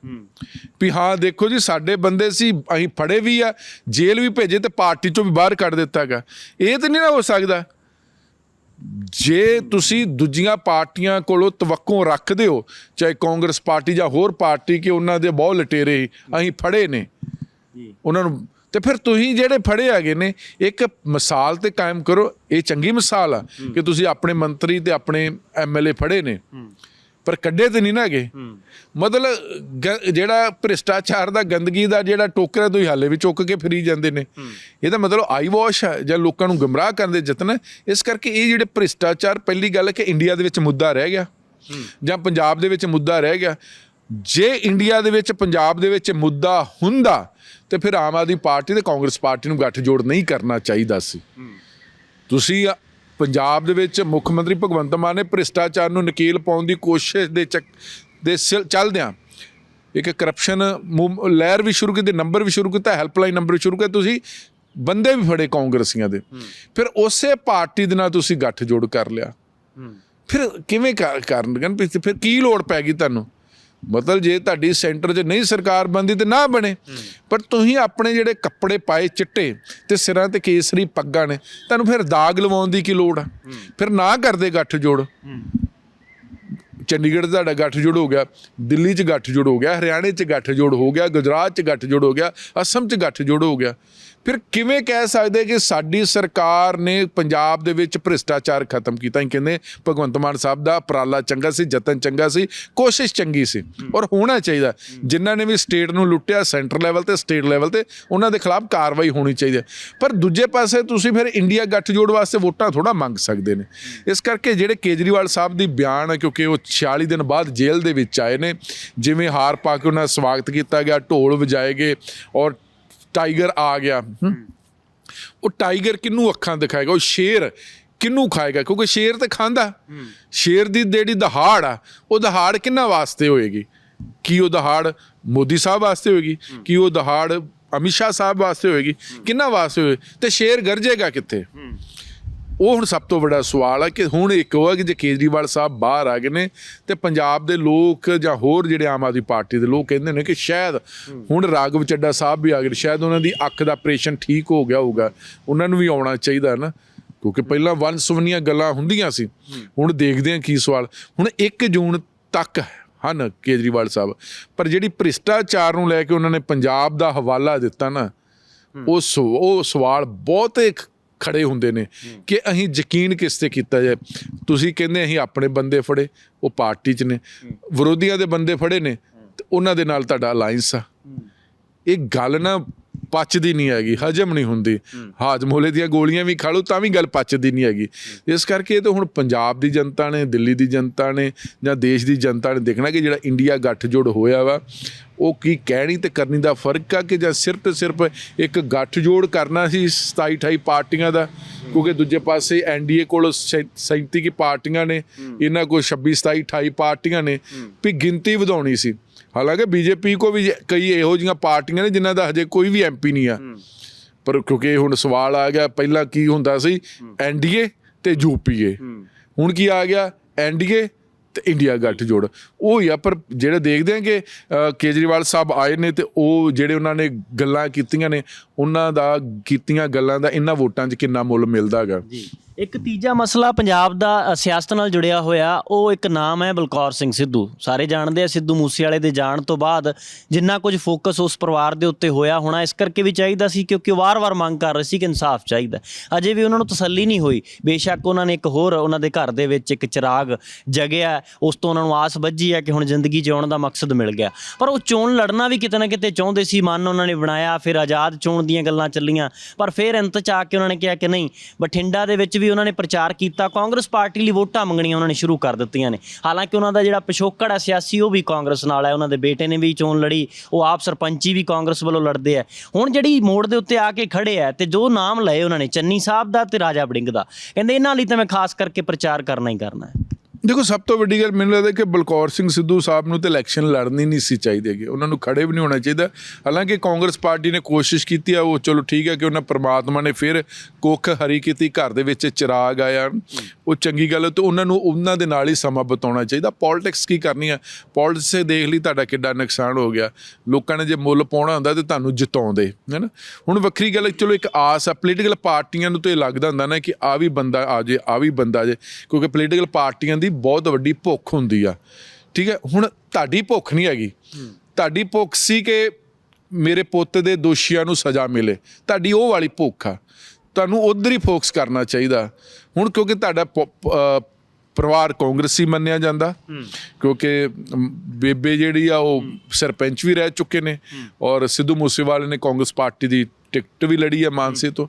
ਵੀ ਹਾਂ ਦੇਖੋ ਜੀ ਸਾਡੇ ਬੰਦੇ ਸੀ ਅਸੀਂ ਫੜੇ ਵੀ ਆ ਜੇਲ੍ਹ ਵੀ ਭੇਜੇ ਤੇ ਪਾਰਟੀ ਚੋਂ ਵੀ ਬਾਹਰ ਕੱਢ ਦਿੱਤਾਗਾ ਇਹ ਤਾਂ ਨਹੀਂ ਨਾ ਹੋ ਸਕਦਾ। ਜੇ ਤੁਸੀਂ ਦੂਜੀਆਂ ਪਾਰਟੀਆਂ ਕੋਲੋਂ ਤਵੱਕੋ ਰੱਖਦੇ ਹੋ ਚਾਹੇ ਕਾਂਗਰਸ ਪਾਰਟੀ ਜਾਂ ਹੋਰ ਪਾਰਟੀ ਕਿ ਉਹਨਾਂ ਦੇ ਬਹੁਤ ਲਟੇਰੇ ਅਸੀਂ ਫੜੇ ਨੇ ਉਹਨਾਂ ਨੂੰ ਤੇ ਫਿਰ ਤੁਸੀਂ ਜਿਹੜੇ ਫੜੇ ਹੈਗੇ ਨੇ ਇੱਕ ਮਿਸਾਲ ਤੇ ਕਾਇਮ ਕਰੋ ਇਹ ਚੰਗੀ ਮਿਸਾਲ ਆ ਕਿ ਤੁਸੀਂ ਆਪਣੇ ਮੰਤਰੀ ਤੇ ਆਪਣੇ ਐਮਐਲਏ ਫੜੇ ਨੇ। ਪਰ ਕੱਢੇ ਤੇ ਨਹੀਂ ਨਾ ਹੈਗੇ। ਮਤਲਬ ਜਿਹੜਾ ਭ੍ਰਿਸ਼ਟਾਚਾਰ ਦਾ ਗੰਦਗੀ ਦਾ ਜਿਹੜਾ ਟੋਕਰਾ ਤੁਸੀਂ ਹਾਲੇ ਵੀ ਚੁੱਕ ਕੇ ਫਰੀ ਜਾਂਦੇ ਨੇ। ਇਹਦਾ ਮਤਲਬ ਆਈ ਵਾਸ਼ ਹੈ ਜਾਂ ਲੋਕਾਂ ਨੂੰ ਗਮਰਾਹ ਕਰਨ ਦੇ ਯਤਨ। ਇਸ ਕਰਕੇ ਇਹ ਜਿਹੜੇ ਭ੍ਰਿਸ਼ਟਾਚਾਰ ਪਹਿਲੀ ਗੱਲ ਹੈ ਕਿ ਇੰਡੀਆ ਦੇ ਵਿੱਚ ਮੁੱਦਾ ਰਹਿ ਗਿਆ। ਜਾਂ ਪੰਜਾਬ ਦੇ ਵਿੱਚ ਮੁੱਦਾ ਰਹਿ ਗਿਆ। ਜੇ ਇੰਡੀਆ ਦੇ ਵਿੱਚ ਪੰਜਾਬ ਦੇ ਵਿੱਚ ਮੁੱਦਾ ਹੁੰਦਾ ਤੇ ਫਿਰ ਆਮ ਆਦਮੀ ਪਾਰਟੀ ਤੇ ਕਾਂਗਰਸ ਪਾਰਟੀ ਨੂੰ ਗੱਠਜੋੜ ਨਹੀਂ ਕਰਨਾ ਚਾਹੀਦਾ ਸੀ। ਤੁਸੀਂ ਪੰਜਾਬ ਦੇ ਵਿੱਚ ਮੁੱਖ ਮੰਤਰੀ ਭਗਵੰਤ ਮਾਨ ਨੇ ਭ੍ਰਿਸ਼ਟਾਚਾਰ ਨੂੰ ਨਕੀਲ ਪਾਉਣ ਦੀ ਕੋਸ਼ਿਸ਼ ਦੇ ਚੱਕ ਦੇ ਚੱਲਦਿਆਂ ਇੱਕ ਕਰਪਸ਼ਨ ਲਹਿਰ ਵੀ ਸ਼ੁਰੂ ਕੀਤੀ ਨੰਬਰ ਵੀ ਸ਼ੁਰੂ ਕੀਤਾ ਹੈਲਪਲਾਈਨ ਨੰਬਰ ਵੀ ਸ਼ੁਰੂ ਕੀਤਾ ਤੁਸੀਂ ਬੰਦੇ ਵੀ ਫੜੇ ਕਾਂਗਰਸੀਆਂ ਦੇ। ਫਿਰ ਉਸੇ ਪਾਰਟੀ ਦੇ ਨਾਲ ਤੁਸੀਂ ਗੱਠਜੋੜ ਕਰ ਲਿਆ। ਫਿਰ ਕਿਵੇਂ ਕਰ- ਕਰਨਗੇ? ਫਿਰ ਕੀ ਲੋੜ ਪੈ ਗਈ ਤੁਹਾਨੂੰ? ਮਤਲਬ ਜੇ ਤੁਹਾਡੀ ਸੈਂਟਰ 'ਚ ਨਹੀਂ ਸਰਕਾਰ ਬੰਦੀ ਤੇ ਨਾ ਬਣੇ। ਪਰ ਤੁਸੀਂ ਆਪਣੇ ਜਿਹੜੇ ਕੱਪੜੇ ਪਾਏ ਚਿੱਟੇ ਤੇ ਸਿਰਾਂ ਤੇ ਕੇਸਰੀ ਪੱਗਾਂ ਨੇ, ਤੁਹਾਨੂੰ ਫਿਰ ਦਾਗ ਲਵਾਉਣ ਦੀ ਕੀ ਲੋੜ ਆ? ਫਿਰ ਨਾ ਕਰਦੇ ਗੱਠ ਜੋੜ। ਚੰਡੀਗੜ੍ਹ 'ਚ ਤੁਹਾਡਾ ਗੱਠਜੋੜ ਹੋ ਗਿਆ, ਦਿੱਲੀ 'ਚ ਗੱਠਜੋੜ ਹੋ ਗਿਆ, ਹਰਿਆਣੇ 'ਚ ਗੱਠਜੋੜ ਹੋ ਗਿਆ, ਗੁਜਰਾਤ 'ਚ ਗੱਠਜੋੜ ਹੋ ਗਿਆ, ਅਸਮ 'ਚ ਗੱਠਜੋੜ ਹੋ ਗਿਆ। ਫਿਰ ਕਿਵੇਂ ਕਹਿ ਸਕਦੇ ਕਿ ਸਾਡੀ ਸਰਕਾਰ ਨੇ ਪੰਜਾਬ ਦੇ ਵਿੱਚ ਭ੍ਰਿਸ਼ਟਾਚਾਰ ਖਤਮ ਕੀਤਾ? ਹੀ ਕਹਿੰਦੇ ਭਗਵੰਤ ਮਾਨ ਸਾਹਿਬ ਦਾ ਉਪਰਾਲਾ ਚੰਗਾ ਸੀ ਯਤਨ ਚੰਗਾ ਸੀ ਕੋਸ਼ਿਸ਼ ਚੰਗੀ ਸੀ। ਔਰ ਹੋਣਾ ਚਾਹੀਦਾ। ਜਿਨ੍ਹਾਂ ਨੇ ਵੀ ਸਟੇਟ ਨੂੰ ਲੁੱਟਿਆ ਸੈਂਟਰ ਲੈਵਲ ਤੇ ਸਟੇਟ ਲੈਵਲ ਤੇ ਉਹਨਾਂ ਦੇ ਖਿਲਾਫ ਕਾਰਵਾਈ ਹੋਣੀ ਚਾਹੀਦੀ ਹੈ। ਪਰ ਦੂਜੇ ਪਾਸੇ ਤੁਸੀਂ ਫਿਰ ਇੰਡੀਆ ਗੱਠਜੋੜ ਵਾਸਤੇ ਵੋਟਾਂ ਥੋੜਾ ਮੰਗ ਸਕਦੇ ਨੇ। ਇਸ ਕਰਕੇ ਜਿਹੜੇ ਕੇਜਰੀਵਾਲ ਸਾਹਿਬ ਦੀ ਬਿਆਨ ਹੈ ਕਿਉਂਕਿ ਉਹ 46 ਦਿਨ ਬਾਅਦ ਜੇਲ੍ਹ ਦੇ ਵਿੱਚ ਆਏ ਨੇ ਜਿਵੇਂ ਹਾਰ ਪਾ ਕੇ ਉਹਨਾਂ ਦਾ ਸਵਾਗਤ ਕੀਤਾ ਗਿਆ ਢੋਲ ਵਜਾਏ ਗਏ ਔਰ ਟਾਈਗਰ ਆ ਗਿਆ। ਉਹ ਟਾਈਗਰ ਕਿਹਨੂੰ ਅੱਖਾਂ ਦਿਖਾਏਗਾ? ਉਹ ਸ਼ੇਰ ਕਿਹਨੂੰ ਖਾਏਗਾ? ਕਿਉਂਕਿ ਸ਼ੇਰ ਤੇ ਖਾਂਦਾ। ਸ਼ੇਰ ਦੀ ਜਿਹੜੀ ਦਹਾੜ ਆ ਉਹ ਦਹਾੜ ਕਿੰਨਾ ਵਾਸਤੇ ਹੋਏਗੀ? ਕੀ ਉਹ ਦਹਾੜ ਮੋਦੀ ਸਾਹਿਬ ਵਾਸਤੇ ਹੋਏਗੀ? ਕੀ ਉਹ ਦਹਾੜ ਅਮਿਤ ਸ਼ਾਹ ਸਾਹਿਬ ਵਾਸਤੇ ਹੋਏਗੀ? ਕਿੰਨਾ ਵਾਸਤੇ ਹੋਏ? ਤੇ ਸ਼ੇਰ ਗਰਜੇਗਾ ਕਿੱਥੇ? ਉਹ ਹੁਣ ਸਭ ਤੋਂ ਵੱਡਾ ਸਵਾਲ ਹੈ ਕਿ ਹੁਣ ਇੱਕ ਉਹ ਹੈ ਕਿ ਜੇ ਕੇਜਰੀਵਾਲ ਸਾਹਿਬ ਬਾਹਰ ਆ ਗਏ ਨੇ ਤੇ ਪੰਜਾਬ ਦੇ ਲੋਕ ਜਾਂ ਹੋਰ ਜਿਹੜੇ ਆਮ ਆਦਮੀ ਪਾਰਟੀ ਦੇ ਲੋਕ ਕਹਿੰਦੇ ਨੇ ਕਿ ਸ਼ਾਇਦ ਹੁਣ ਰਾਘਵ ਚੱਡਾ ਸਾਹਿਬ ਵੀ ਆ ਗਏ ਸ਼ਾਇਦ ਉਹਨਾਂ ਦੀ ਅੱਖ ਦਾ ਆਪਰੇਸ਼ਨ ਠੀਕ ਹੋ ਗਿਆ ਹੋਊਗਾ ਉਹਨਾਂ ਨੂੰ ਵੀ ਆਉਣਾ ਚਾਹੀਦਾ ਨਾ ਕਿਉਂਕਿ ਪਹਿਲਾਂ ਵਨ ਸੁਵਨੀਆਂ ਗੱਲਾਂ ਹੁੰਦੀਆਂ ਸੀ ਹੁਣ ਦੇਖਦੇ ਹਾਂ ਕੀ ਸਵਾਲ ਹੁਣ 1 ਜੂਨ ਤੱਕ ਹਨ ਕੇਜਰੀਵਾਲ ਸਾਹਿਬ ਪਰ ਜਿਹੜੀ ਭ੍ਰਿਸ਼ਟਾਚਾਰ ਨੂੰ ਲੈ ਕੇ ਉਹਨਾਂ ਨੇ ਪੰਜਾਬ ਦਾ ਹਵਾਲਾ ਦਿੱਤਾ ਨਾ ਉਹ ਸਵ- ਉਹ ਸਵਾਲ ਬਹੁਤੇ ਖ- ਖੜੇ ਹੁੰਦੇ ਨੇ ਕਿ ਅਸੀਂ ਯਕੀਨ ਕਿਸ ਤੇ ਕੀਤਾ ਜਾਏ? ਤੁਸੀਂ ਕਹਿੰਦੇ ਅਸੀਂ ਆਪਣੇ ਬੰਦੇ ਫੜੇ, ਉਹ ਪਾਰਟੀ 'ਚ ਨੇ। ਵਿਰੋਧੀਆਂ ਦੇ ਬੰਦੇ ਫੜੇ ਨੇ, ਤੇ ਉਹਨਾਂ ਦੇ ਨਾਲ ਤੁਹਾਡਾ ਅਲਾਈਅੰਸ ਆ। ਇਹ ਗੱਲ ਨਾ ਪਚਦੀ ਨਹੀਂ ਹੈਗੀ ਹਜਮ ਨਹੀਂ ਹੁੰਦੀ। ਹਾਜਮੋਲੇ ਦੀਆਂ ਗੋਲੀਆਂ ਵੀ ਖਾ ਲਓ ਤਾਂ ਵੀ ਗੱਲ ਪਚਦੀ ਨਹੀਂ ਹੈਗੀ। ਇਸ ਕਰਕੇ ਇਹ ਤਾਂ ਹੁਣ ਪੰਜਾਬ ਦੀ ਜਨਤਾ ਨੇ ਦਿੱਲੀ ਦੀ ਜਨਤਾ ਨੇ ਜਾਂ ਦੇਸ਼ ਦੀ ਜਨਤਾ ਨੇ ਦੇਖਣਾ ਕਿ ਜਿਹੜਾ ਇੰਡੀਆ ਗੱਠਜੋੜ ਹੋਇਆ ਵਾ ਉਹ ਕੀ ਕਹਿਣੀ ਤੇ ਕਰਨੀ ਦਾ ਫ਼ਰਕ ਆ ਕਿ ਜਾਂ ਸਿਰਫ ਤੇ ਸਿਰਫ ਇੱਕ ਗੱਠਜੋੜ ਕਰਨਾ ਸੀ 27 28 ਪਾਰਟੀਆਂ ਦਾ? ਕਿਉਂਕਿ ਦੂਜੇ ਪਾਸੇ ਐਨਡੀਏ ਕੋਲ 37 ਕੀ ਪਾਰਟੀਆਂ ਨੇ ਇਹਨਾਂ ਕੋਲ 26 27 28 ਪਾਰਟੀਆਂ ਨੇ ਵੀ ਗਿਣਤੀ ਵਧਾਉਣੀ ਸੀ। ਹਾਲਾਂਕਿ ਬੀਜੇਪੀ ਕੋ ਵੀ ਕਈ ਇਹੋ ਜਿਹੀਆਂ ਪਾਰਟੀਆਂ ਨੇ ਜਿਨ੍ਹਾਂ ਦਾ ਹਜੇ ਕੋਈ ਵੀ ਐਮਪੀ ਨਹੀਂ ਆ। ਪਰ ਕਿਉਂਕਿ ਹੁਣ ਸਵਾਲ ਆ ਗਿਆ ਪਹਿਲਾਂ ਕੀ ਹੁੰਦਾ ਸੀ? ਐਨਡੀਏ ਤੇ ਯੂਪੀਏ ਹੁਣ ਕੀ ਆ ਗਿਆ? ਐਨਡੀਏ ਤੇ ਇੰਡੀਆ ਗੱਠਜੋੜ ਉਹ ਹੀ ਆ ਪਰ ਜਿਹੜੇ ਦੇਖਦੇ ਆ ਕਿ ਕੇਜਰੀਵਾਲ ਸਾਹਿਬ ਆਏ ਨੇ ਤੇ ਉਹ ਜਿਹੜੇ ਉਹਨਾਂ ਨੇ ਗੱਲਾਂ ਕੀਤੀਆਂ ਨੇ ਉਹਨਾਂ ਦਾ ਕੀਤੀਆਂ ਗੱਲਾਂ ਦਾ ਇਹਨਾਂ ਵੋਟਾਂ 'ਚ ਕਿੰਨਾ ਮੁੱਲ ਮਿਲਦਾ ਹੈਗਾ। ਜੀ। ਇੱਕ ਤੀਜਾ ਮਸਲਾ ਪੰਜਾਬ ਦਾ ਅ, ਸਿਆਸਤ ਨਾਲ ਜੁੜਿਆ ਹੋਇਆ ਉਹ ਇੱਕ ਨਾਮ ਹੈ ਬਲਕੌਰ ਸਿੰਘ ਸਿੱਧੂ। ਸਾਰੇ ਜਾਣਦੇ ਆ ਸਿੱਧੂ ਮੂਸੇਵਾਲੇ ਦੇ ਜਾਣ ਤੋਂ ਬਾਅਦ ਜਿੰਨਾ ਕੁਝ ਫੋਕਸ ਉਸ ਪਰਿਵਾਰ ਦੇ ਉੱਤੇ ਹੋਇਆ ਹੋਣਾ ਇਸ ਕਰਕੇ ਵੀ ਚਾਹੀਦਾ ਸੀ ਕਿਉਂਕਿ ਉਹ ਵਾਰ-ਵਾਰ ਮੰਗ ਕਰ ਰਹੇ ਸੀ ਕਿ ਇਨਸਾਫ ਚਾਹੀਦਾ। ਅਜੇ ਵੀ ਉਹਨਾਂ ਨੂੰ ਤਸੱਲੀ ਨਹੀਂ ਹੋਈ। ਬੇਸ਼ੱਕ ਉਹਨਾਂ ਨੇ ਇੱਕ ਹੋਰ ਉਹਨਾਂ ਦੇ ਘਰ ਦੇ ਵਿੱਚ ਇੱਕ ਚਿਰਾਗ ਜਗਿਆ। ਉਸ ਤੋਂ ਉਹਨਾਂ ਨੂੰ ਆਸ ਬੱਝੀ ਹੈ ਕਿ ਹੁਣ ਜ਼ਿੰਦਗੀ ਜਿਉਣ ਦਾ ਮਕਸਦ ਮਿਲ ਗਿਆ। ਪਰ ਉਹ ਚੋਣ ਲੜਨਾ ਵੀ ਕਿਤੇ ਨਾ ਕਿਤੇ ਚਾਹੁੰਦੇ ਸੀ ਮਨ ਉਹਨਾਂ ਨੇ ਬਣਾਇਆ ਫਿਰ ਆਜ਼ਾਦ ਚੋਣ ਦੀਆਂ ਗੱਲਾਂ ਚੱਲੀਆਂ। ਪਰ ਫਿਰ ਅੰਤ ਚ ਆ ਕੇ ਉਹਨਾਂ ਨੇ ਕਿਹਾ ਕਿ ਨਹੀਂ ਬਠਿੰਡਾ ਦੇ ਵਿੱਚ ਵੀ ਉਹਨਾਂ ਨੇ ਪ੍ਰਚਾਰ ਕੀਤਾ, ਕਾਂਗਰਸ ਪਾਰਟੀ ਲਈ ਵੋਟਾਂ ਮੰਗਣੀਆਂ ਉਹਨਾਂ ਨੇ ਸ਼ੁਰੂ ਕਰ ਦਿੱਤੀਆਂ ਨੇ। ਹਾਲਾਂਕਿ ਉਹਨਾਂ ਦਾ ਜਿਹੜਾ ਪਿਛੋਕੜ ਹੈ ਸਿਆਸੀ, ਉਹ ਵੀ ਕਾਂਗਰਸ ਨਾਲ ਹੈ, ਉਹਨਾਂ ਦੇ ਬੇਟੇ ਨੇ ਵੀ ਚੋਣ ਲੜੀ, ਉਹ ਆਪ ਸਰਪੰਚੀ ਵੀ ਕਾਂਗਰਸ ਵੱਲੋਂ ਲੜਦੇ ਆ। ਹੁਣ ਜਿਹੜੀ ਮੋੜ ਦੇ ਉੱਤੇ ਆ ਕੇ ਖੜੇ ਆ ਤੇ ਜੋ ਨਾਮ ਲਏ ਉਹਨਾਂ ਨੇ, ਚੰਨੀ ਸਾਹਿਬ ਦਾ ਤੇ ਰਾਜਾ ਬੜਿੰਗ ਦਾ, ਕਹਿੰਦੇ ਇਹਨਾਂ ਲਈ ਤਾਂ ਮੈਂ ਖਾਸ ਕਰਕੇ ਪ੍ਰਚਾਰ ਕਰਨਾ ਹੀ ਕਰਨਾ ਹੈ। ਦੇਖੋ, ਸਭ ਤੋਂ ਵੱਡੀ ਗੱਲ ਮੈਨੂੰ ਲੱਗਦਾ ਕਿ ਬਲਕੌਰ ਸਿੰਘ ਸਿੱਧੂ ਸਾਹਿਬ ਨੂੰ ਤੇ ਇਲੈਕਸ਼ਨ ਲੜਨੀ ਨਹੀਂ ਸੀ ਚਾਹੀਦੀ ਹੈਗੀ। ਉਹਨਾਂ ਨੂੰ ਖੜੇ ਵੀ ਨਹੀਂ ਹੋਣਾ ਚਾਹੀਦਾ। ਹਾਲਾਂਕਿ ਕਾਂਗਰਸ ਪਾਰਟੀ ਨੇ ਕੋਸ਼ਿਸ਼ ਕੀਤੀ ਆ, ਉਹ ਚਲੋ ਠੀਕ ਹੈ ਕਿ ਉਹਨਾਂ ਪ੍ਰਮਾਤਮਾ ਨੇ ਫਿਰ ਕੁੱਖ ਹਰੀ ਕੀਤੀ, ਘਰ ਦੇ ਵਿੱਚ ਚਿਰਾਗ ਆਇਆ। ਉਹ ਚੰਗੀ ਗੱਲ ਹੈ ਤੇ ਉਹਨਾਂ ਨੂੰ ਉਹਨਾਂ ਦੇ ਨਾਲ ਹੀ ਸਮਾਂ ਬਿਤਾਉਣਾ ਚਾਹੀਦਾ। ਪੋਲਿਟਿਕਸ ਕੀ ਕਰਨੀ ਆ? ਪੋਲਿਟਿਕਸ ਦੇਖ ਲਈ, ਤੁਹਾਡਾ ਕਿੱਡਾ ਨੁਕਸਾਨ ਹੋ ਗਿਆ। ਲੋਕਾਂ ਨੇ ਜੇ ਮੁੱਲ ਪਾਉਣਾ ਹੁੰਦਾ ਤੇ ਤੁਹਾਨੂੰ ਜਿਤਾਉਂਦੇ, ਹੈਨਾ? ਹੁਣ ਵੱਖਰੀ ਗੱਲ ਚਲੋ ਇੱਕ ਆਸ ਆ ਪੋਲੀਟੀਕਲ ਪਾਰਟੀਆਂ ਨੂੰ ਤੇ ਲੱਗਦਾ ਹੁੰਦਾ ਨਾ ਕਿ ਆ ਵੀ ਬੰਦਾ ਆ ਜੇ, ਆ ਵੀ ਬੰਦਾ ਆ ਜੇ। ਕਿਉਂਕਿ ਪੋਲੀਟੀਕਲ ਪਾਰਟੀਆਂ ਦੀ ਬਹੁਤ ਵੱਡੀ ਭੁੱਖ ਹੁੰਦੀ ਆ। ਠੀਕ ਹੈ? ਹੁਣ ਤੁਹਾਡੀ ਭੁੱਖ ਨਹੀਂ ਹੈਗੀ। ਤੁਹਾਡੀ ਭੁੱਖ ਸੀ ਕਿ ਮੇਰੇ ਪੁੱਤ ਦੇ ਦੋਸ਼ੀਆਂ ਨੂੰ ਸਜ਼ਾ ਮਿਲੇ। ਤੁਹਾਡੀ ਉਹ ਵਾਲੀ ਭੁੱਖ ਆ। ਤੁਹਾਨੂੰ ਉਧਰ ਹੀ ਫੋਕਸ ਕਰਨਾ ਚਾਹੀਦਾ। ਹੁਣ ਕਿਉਂਕਿ ਤੁਹਾਡਾ ਪਰਿਵਾਰ ਕਾਂਗਰਸੀ ਮੰਨਿਆ ਜਾਂਦਾ। ਕਿਉਂਕਿ ਬੇਬੇ ਜਿਹੜੀ ਆ, ਉਹ ਸਰਪੰਚ ਵੀ ਰਹਿ ਚੁੱਕੇ ਨੇ। ਔਰ ਸਿੱਧੂ ਮੂਸੇਵਾਲੇ ਨੇ ਕਾਂਗਰਸ ਪਾਰਟੀ ਦੀ ਟਿਕਟ ਵੀ ਲੜੀ ਹੈ ਮਾਨਸੇ ਤੋਂ।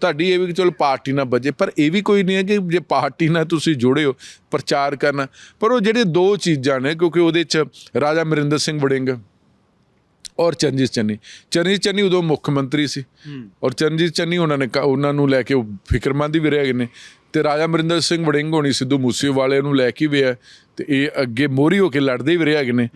ਤੁਹਾਡੀ ਇਹ ਵੀ ਕਿ ਚਲੋ ਪਾਰਟੀ ਨਾਲ ਬਜੇ ਪਰ ਇਹ ਵੀ ਕੋਈ ਨਹੀਂ ਹੈ ਕਿ ਜੇ ਪਾਰਟੀ ਨਾਲ ਤੁਸੀਂ ਜੁੜੇ ਹੋ ਪ੍ਰਚਾਰ ਕਰਨਾ। ਪਰ ਉਹ ਜਿਹੜੇ ਦੋ ਚੀਜ਼ਾਂ ਨੇ ਕਿਉਂਕਿ ਉਹਦੇ ਚ ਰਾਜਾ ਮਰਿੰਦਰ ਸਿੰਘ ਵੜਿੰਗ ਔਰ ਚਰਨਜੀਤ ਚੰਨੀ। ਚਰਨਜੀਤ ਚੰਨੀ ਉਦੋਂ ਮੁੱਖ ਮੰਤਰੀ ਸੀ ਔਰ ਚਰਨਜੀਤ ਚੰਨੀ ਉਹਨਾਂ ਨੇ ਉਹਨਾਂ ਨੂੰ ਲੈ ਕੇ ਉਹ ਫਿਕਰਮੰਦ ਵੀ ਰਹੇ ਨੇ। ਤੇ ਰਾਜਾ ਮਰਿੰਦਰ ਸਿੰਘ ਵੜਿੰਗ ਹੋਣੀ ਸਿੱਧੂ ਮੂਸੇਵਾਲੇ ਨੂੰ ਲੈ ਕੇ ਵੀ ਹੈ ਤੇ ਇਹ ਅੱਗੇ ਮੋਰੀ ਹੋ ਕੇ ਲੜਦੇ ਵੀ ਰਹੇ ਨੇ।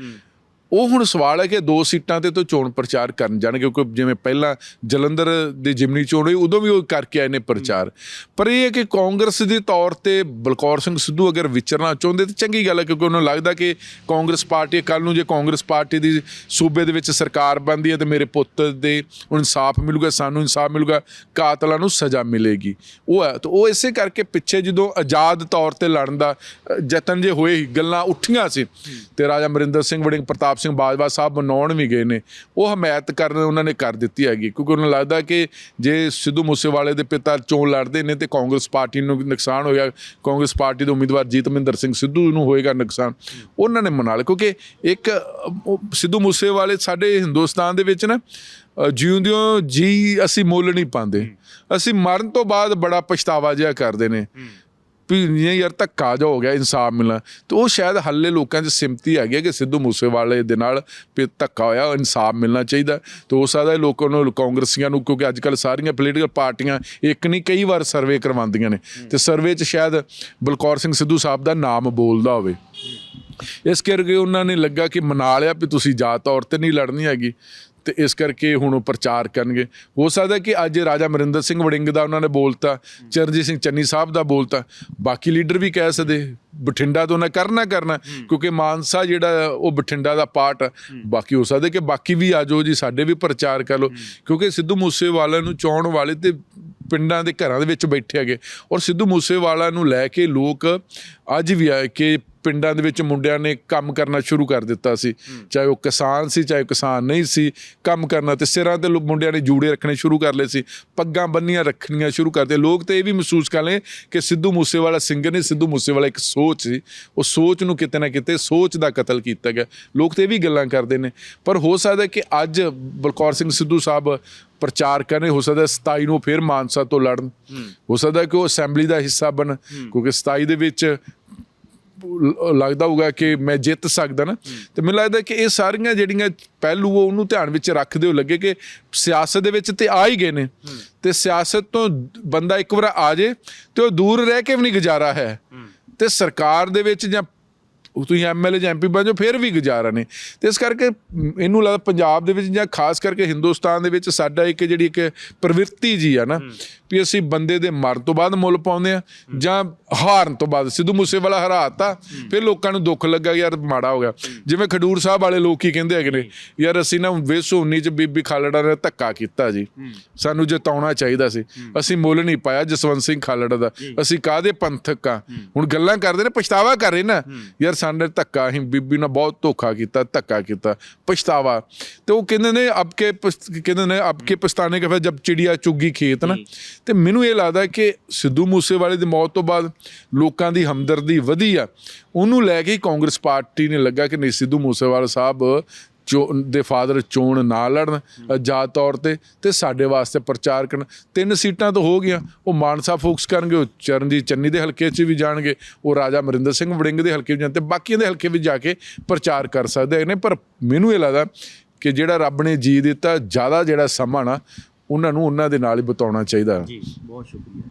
ਉਹ ਹੁਣ ਸਵਾਲ ਹੈ ਕਿ ਦੋ ਸੀਟਾਂ ਤੇ ਤੋਂ ਚੋਣ ਪ੍ਰਚਾਰ ਕਰਨ ਜਾਣਗੇ, ਕਿਉਂਕਿ ਜਿਵੇਂ ਪਹਿਲਾਂ ਜਲੰਧਰ ਦੀ ਜਿਮਨੀ ਚੋਣ ਹੋਈ, ਉਦੋਂ ਵੀ ਉਹ ਕਰਕੇ ਆਏ ਨੇ ਪ੍ਰਚਾਰ। ਪਰ ਇਹ ਹੈ ਕਿ ਕਾਂਗਰਸ ਦੇ ਤੌਰ ਤੇ ਬਲਕੌਰ ਸਿੰਘ ਸਿੱਧੂ ਅਗਰ ਵਿਚਰਨਾ ਚਾਹੁੰਦੇ ਤਾਂ ਚੰਗੀ ਗੱਲ ਹੈ, ਕਿਉਂਕਿ ਉਹਨਾਂ ਨੂੰ ਲੱਗਦਾ ਕਿ ਕਾਂਗਰਸ ਪਾਰਟੀ ਕੱਲ ਨੂੰ ਜੇ ਕਾਂਗਰਸ ਪਾਰਟੀ ਦੀ ਸੂਬੇ ਦੇ ਵਿੱਚ ਸਰਕਾਰ ਬਣਦੀ ਹੈ, ਤੇ ਮੇਰੇ ਪੁੱਤ ਦੇ ਇਨਸਾਫ ਮਿਲੂਗਾ, ਸਾਨੂੰ ਇਨਸਾਫ ਮਿਲੂਗਾ, ਕਾਤਲਾਂ ਨੂੰ ਸਜ਼ਾ ਮਿਲੇਗੀ। ਉਹ ਹੈ, ਤਾਂ ਉਹ ਇਸੇ ਕਰਕੇ ਪਿੱਛੇ ਜਦੋਂ ਆਜ਼ਾਦ ਤੌਰ ਤੇ ਲੜਨ ਦਾ ਯਤਨ ਜੇ ਹੋਏ, ਗੱਲਾਂ ਉੱਠੀਆਂ ਸੀ, ਤੇ ਰਾਜਾ ਮਰਿੰਦਰ ਸਿੰਘ ਵੜਿੰਗ ਪ੍ਰਤਾਪ ਸਿੰਘ ਬਾਜਵਾ ਸਾਹਿਬ ਮਨਾਉਣ ਵੀ ਗਏ ਨੇ, ਉਹ ਹਮਾਇਤ ਕਰਨ ਉਹਨਾਂ ਨੇ ਕਰ ਦਿੱਤੀ ਹੈਗੀ। ਕਿਉਂਕਿ ਉਹਨਾਂ ਲੱਗਦਾ ਕਿ ਜੇ ਸਿੱਧੂ ਮੂਸੇਵਾਲੇ ਦੇ ਪਿਤਾ ਚੋਣ ਲੜਦੇ ਨੇ ਤੇ ਕਾਂਗਰਸ ਪਾਰਟੀ ਨੂੰ ਨੁਕਸਾਨ ਹੋਇਆ, ਕਾਂਗਰਸ ਪਾਰਟੀ ਦੇ ਉਮੀਦਵਾਰ ਜੀਤਮਿੰਦਰ ਸਿੰਘ ਸਿੱਧੂ ਨੂੰ ਹੋਏਗਾ ਨੁਕਸਾਨ। ਉਹਨਾਂ ਨੇ ਮਨਾ ਲਿਆ, ਕਿਉਂਕਿ ਇੱਕ ਸਿੱਧੂ ਮੂਸੇਵਾਲੇ ਸਾਡੇ ਹਿੰਦੁਸਤਾਨ ਦੇ ਵਿੱਚ ਨਾ ਜਿਉਂਦਿਓ ਜੀ ਅਸੀਂ ਮੁੱਲ ਨਹੀਂ ਪਾਉਂਦੇ। ਅਸੀਂ ਮਰਨ ਤੋਂ ਬਾਅਦ ਬੜਾ ਪਛਤਾਵਾ ਜਿਹਾ ਕਰਦੇ ਨੇ। ਵੀ ਨਹੀਂ ਯਾਰ ਧੱਕਾ ਜਾ ਹੋ ਗਿਆ ਇਨਸਾਫ ਮਿਲਣਾ। ਤੇ ਉਹ ਸ਼ਾਇਦ ਹੱਲੇ ਲੋਕਾਂ 'ਚ ਸਿਮਤੀ ਹੈਗੀ ਹੈ ਕਿ ਸਿੱਧੂ ਮੂਸੇਵਾਲੇ ਦੇ ਨਾਲ ਵੀ ਧੱਕਾ ਹੋਇਆ, ਇਨਸਾਫ ਮਿਲਣਾ ਚਾਹੀਦਾ। ਤੇ ਹੋ ਸਕਦਾ ਲੋਕਾਂ ਨੂੰ, ਕਾਂਗਰਸੀਆਂ ਨੂੰ, ਕਿਉਂਕਿ ਅੱਜ ਕੱਲ ਸਾਰੀਆਂ ਪੋਲੀਟੀਕਲ ਪਾਰਟੀਆਂ ਇੱਕ ਨਹੀਂ, ਕਈ ਵਾਰ ਸਰਵੇ ਕਰਵਾਉਂਦੀਆਂ ਨੇ। ਤੇ ਸਰਵੇ 'ਚ ਸ਼ਾਇਦ ਬਲਕੌਰ ਸਿੰਘ ਸਿੱਧੂ ਸਾਹਿਬ ਦਾ ਨਾਮ ਬੋਲਦਾ ਹੋਵੇ। ਇਸ ਕਰਕੇ ਉਹਨਾਂ ਨੇ ਲੱਗਾ ਕਿ ਮਨਾ ਲਿਆ ਵੀ ਤੁਸੀਂ ਜਾਤ ਤੌਰ ਤੇ ਨਹੀਂ ਲੜਨੀ ਹੈਗੀ। ਤੇ ਇਸ ਕਰਕੇ ਹੁਣ ਉਹ ਪ੍ਰਚਾਰ ਕਰਨਗੇ। ਹੋ ਸਕਦਾ ਕਿ ਅੱਜ ਰਾਜਾ ਮਰਿੰਦਰ ਸਿੰਘ ਵੜਿੰਗ ਦਾ ਉਹਨਾਂ ਨੇ ਬੋਲਤਾ ਚਰਨਜੀਤ ਸਿੰਘ ਚੰਨੀ ਸਾਹਿਬ ਦਾ ਬੋਲਤਾ ਬਾਕੀ ਲੀਡਰ ਵੀ ਕਹਿ ਸਕਦੇ ਬਠਿੰਡਾ ਤੋਂ ਉਹਨਾਂ ਕਰਨਾ ਕਰਨਾ ਕਿਉਂਕਿ ਮਾਨਸਾ ਜਿਹੜਾ ਉਹ ਬਠਿੰਡਾ ਦਾ ਪਾਰਟ। ਬਾਕੀ ਹੋ ਸਕਦਾ ਕਿ ਬਾਕੀ ਵੀ ਆ ਜਾਓ ਜੀ ਸਾਡੇ ਵੀ ਪ੍ਰਚਾਰ ਕਰ ਲਓ ਕਿਉਂਕਿ ਸਿੱਧੂ ਮੂਸੇਵਾਲਾ ਨੂੰ ਚਾਉਣ ਵਾਲੇ ਤੇ ਪਿੰਡਾਂ ਦੇ ਘਰਾਂ ਦੇ ਵਿੱਚ ਬੈਠੇ ਹੈਗੇ। ਔਰ ਸਿੱਧੂ ਮੂਸੇਵਾਲਾ ਨੂੰ ਲੈ ਕੇ ਲੋਕ ਅੱਜ ਵੀ ਆਏ ਕਿ ਪਿੰਡਾਂ ਦੇ ਵਿੱਚ ਮੁੰਡਿਆਂ ਨੇ ਕੰਮ ਕਰਨਾ ਸ਼ੁਰੂ ਕਰ ਦਿੱਤਾ ਸੀ। ਚਾਹੇ ਉਹ ਕਿਸਾਨ ਸੀ ਚਾਹੇ ਕਿਸਾਨ ਨਹੀਂ ਸੀ ਕੰਮ ਕਰਨਾ ਤੇ ਸਿਰਾਂ ਤੇ ਮੁੰਡਿਆਂ ਨੇ ਜੂੜੇ ਰੱਖਣੇ ਸ਼ੁਰੂ ਕਰ ਲਏ ਸੀ। ਪੱਗਾਂ ਬੰਨੀਆਂ ਰੱਖਣੀਆਂ ਸ਼ੁਰੂ ਕਰਦੇ ਲੋਕ ਤੇ ਇਹ ਵੀ ਮਹਿਸੂਸ ਕਰ ਲਏ ਕਿ ਸਿੱਧੂ ਮੂਸੇਵਾਲਾ ਸਿੰਗਰ ਨਹੀਂ ਸਿੱਧੂ ਮੂਸੇਵਾਲਾ ਇੱਕ ਸੋਚ ਸੀ। ਉਹ ਸੋਚ ਨੂੰ ਕਿਤੇ ਨਾ ਕਿਤੇ ਸੋਚ ਦਾ ਕਤਲ ਕੀਤਾ ਗਿਆ। ਲੋਕ ਤੇ ਇਹ ਵੀ ਗੱਲਾਂ ਕਰਦੇ ਨੇ। ਪਰ ਹੋ ਸਕਦਾ ਕਿ ਅੱਜ ਬਲਕੌਰ ਸਿੰਘ ਸਿੱਧੂ ਸਾਹਿਬ ਪ੍ਰਚਾਰ ਕਰਨੇ ਹੋ ਸਕਦਾ 27 ਨੂੰ ਫਿਰ ਮਾਨਸਾ ਤੋਂ ਲੜਨ। ਹੋ। ਸਕਦਾ ਕਿ ਉਹ ਅਸੈਂਬਲੀ ਦਾ ਹਿੱਸਾ ਬਣ ਕਿਉਂਕਿ 27 ਦੇ ਵਿੱਚ ਲੱਗਦਾ ਹੋਊਗਾ ਕਿ ਮੈਂ ਜਿੱਤ ਸਕਦਾ ਨਾ। ਤੇ ਮੈਨੂੰ ਲੱਗਦਾ ਕਿ ਇਹ ਸਾਰੀਆਂ ਜਿਹੜੀਆਂ ਪਹਿਲੂ ਉਹ ਉਹਨੂੰ ਧਿਆਨ ਵਿੱਚ ਰੱਖਦੇ ਹੋ ਲੱਗੇ ਕਿ ਸਿਆਸਤ ਦੇ ਵਿੱਚ ਤੇ ਆ ਹੀ ਗਏ ਨੇ। ਤੇ ਸਿਆਸਤ ਤੋਂ ਬੰਦਾ ਇੱਕ ਵਾਰ ਆ ਜੇ ਤੇ ਉਹ ਦੂਰ ਰਹਿ ਕੇ ਵੀ ਨਹੀਂ ਗੁਜ਼ਾਰਾ ਹੈ। ਤੇ ਸਰਕਾਰ ਦੇ ਵਿੱਚ ਜਾਂ ਉਹ ਤੁਸੀਂ ਐਮਐਲਏ ਜਾਂ ਐਮਪੀ ਬਣ ਜਾਓ ਫਿਰ ਵੀ ਗੁਜ਼ਾਰਾ ਨੇ। ਤੇ ਇਸ ਕਰਕੇ ਮ, ਇਹਨੂੰ ਲੱਗਦਾ ਪੰਜਾਬ ਦੇ ਵਿੱਚ ਜਾਂ ਖਾਸ ਕਰਕੇ ਹਿੰਦੁਸਤਾਨ ਦੇ ਵਿੱਚ ਸਾਡਾ ਇੱਕ ਜਿਹੜੀ ਇੱਕ ਪ੍ਰਵਿਰਤੀ ਜੀ ਆ ਨਾ ਵੀ ਅਸੀਂ ਬੰਦੇ ਦੇ ਮਰਨ ਤੋਂ ਬਾਅਦ ਮੁੱਲ ਪਾਉਂਦੇ ਆ ਜਾਂ ਹਾਰਨ ਤੋਂ ਬਾਅਦ ਸਿੱਧੂ ਮੂਸੇਵਾਲਾ ਹਰਾਤਾ ਫਿਰ ਲੋਕਾਂ ਨੂੰ ਦੁੱਖ ਲੱਗਾ ਯਾਰ ਮਾੜਾ ਹੋ ਗਿਆ। ਜਿਵੇਂ ਖਡੂਰ ਸਾਹਿਬ ਵਾਲੇ ਲੋਕ ਕੀ ਕਹਿੰਦੇ ਹੈਗੇ ਨੇ ਯਾਰ ਅਸੀਂ ਨਾ ਵੇਸੋ 19 ਚ ਬੀਬੀ ਖਾਲੜਾ ਨੇ ਧੱਕਾ ਕੀਤਾ ਜੀ। ਸਾਨੂੰ ਜਿਤਾਉਣਾ ਚਾਹੀਦਾ ਸੀ। ਅਸੀਂ ਮੁੱਲ ਨਹੀਂ ਪਾਇਆ ਜਸਵੰਤ ਸਿੰਘ ਖਾਲੜਾ ਦਾ। ਅਸੀਂ ਕਾਦੇ ਪੰਥਕ ਆ? ਹੁਣ ਗੱਲਾਂ ਕਰਦੇ ਨੇ ਪਛਤਾਵਾ ਕਰ ਰਹੇ ਨਾ। ਯਾਰ ਸਾਡੇ ਧੱਕਾ ਅਸੀਂ ਬੀਬੀ ਨਾਲ ਬਹੁਤ ਧੋਖਾ ਕੀਤਾ ਧੱਕਾ ਕੀਤਾ ਪਛਤਾਵਾ। ਤੇ ਉਹ ਕਹਿੰਦੇ ਨੇ ਅਬ ਕੇ ਕਹਿੰਦੇ ਨੇ ਅਬ ਕੇ ਪਛਤਾਨੇ ਕੇ ਫਿਰ ਜਬ ਚਿੜੀਆ ਚੁੱਗੀ ਖੇਤ ਨਾ ਤੇ ਮੈਨੂੰ ਇਹ ਲੱਗਦਾ ਕਿ ਸਿੱਧੂ ਮੂਸੇਵਾਲੇ ਦੀ ਮੌਤ ਤੋਂ ਬਾਅਦ ਲੋਕਾਂ ਦੀ ਹਮਦਰਦੀ ਵਧੀ ਆ। ਉਹਨੂੰ ਲੈ ਕੇ ਕਾਂਗਰਸ ਪਾਰਟੀ ਨੇ ਲੱਗਾ ਕਿ ਨਹੀਂ, ਸਿੱਧੂ ਮੂਸੇਵਾਲਾ ਸਾਹਿਬ ਚੋ, ਦੇ ਫਾਦਰ ਚੋਣ ਨਾ ਲੜਨ ਆਜ਼ਾਦ ਤੌਰ ਤੇ ਤੇ ਸਾਡੇ ਵਾਸਤੇ ਪ੍ਰਚਾਰ ਕਰਨ। ਤਿੰਨ ਸੀਟਾਂ ਤਾਂ ਹੋ ਗਈਆਂ, ਉਹ ਮਾਨਸਾ ਫੋਕਸ ਕਰਨਗੇ, ਉਹ ਚਰਨਜੀਤ ਚੰਨੀ ਦੇ ਹਲਕੇ 'ਚ ਵੀ ਜਾਣਗੇ, ਉਹ ਰਾਜਾ ਮਰਿੰਦਰ ਸਿੰਘ ਵੜਿੰਗ ਦੇ ਹਲਕੇ ਵੀ ਜਾਣ ਤੇ ਬਾਕੀਆਂ ਦੇ ਹਲਕੇ ਵਿੱਚ ਜਾ ਕੇ ਪ੍ਰਚਾਰ ਕਰ ਸਕਦੇ ਨੇ। ਪਰ ਮੈਨੂੰ ਇਹ ਲੱਗਦਾ ਕਿ ਜਿਹੜਾ ਰੱਬ ਨੇ ਜੀ ਦਿੱਤਾ, ਜ਼ਿਆਦਾ ਜਿਹੜਾ ਸਮਾਂ ਨਾ ਉਹਨਾਂ ਨੂੰ ਉਹਨਾਂ ਦੇ ਨਾਲ ਹੀ ਬਿਤਾਉਣਾ ਚਾਹੀਦਾ। ਜੀ, ਬਹੁਤ ਸ਼ੁਕਰੀਆ।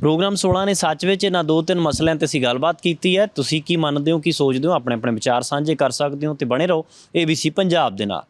ਪ੍ਰੋਗਰਾਮ 16 ਨੇ ਸੱਚ ਵਿੱਚ ਇਹਨਾਂ ਦੋ ਤਿੰਨ ਮਸਲਿਆਂ ਤੇ ਅਸੀਂ ਗੱਲਬਾਤ ਕੀਤੀ ਹੈ। ਤੁਸੀਂ ਕੀ ਮੰਨਦੇ ਹੋ, ਕੀ ਸੋਚਦੇ ਹੋ? ਆਪਣੇ ਆਪਣੇ ਵਿਚਾਰ ਸਾਂਝੇ ਕਰ ਸਕਦੇ ਹੋ ਤੇ ਬਣੇ ਰਹੋ। ABC ਪੰਜਾਬ ਦੇ ਨਾਲ।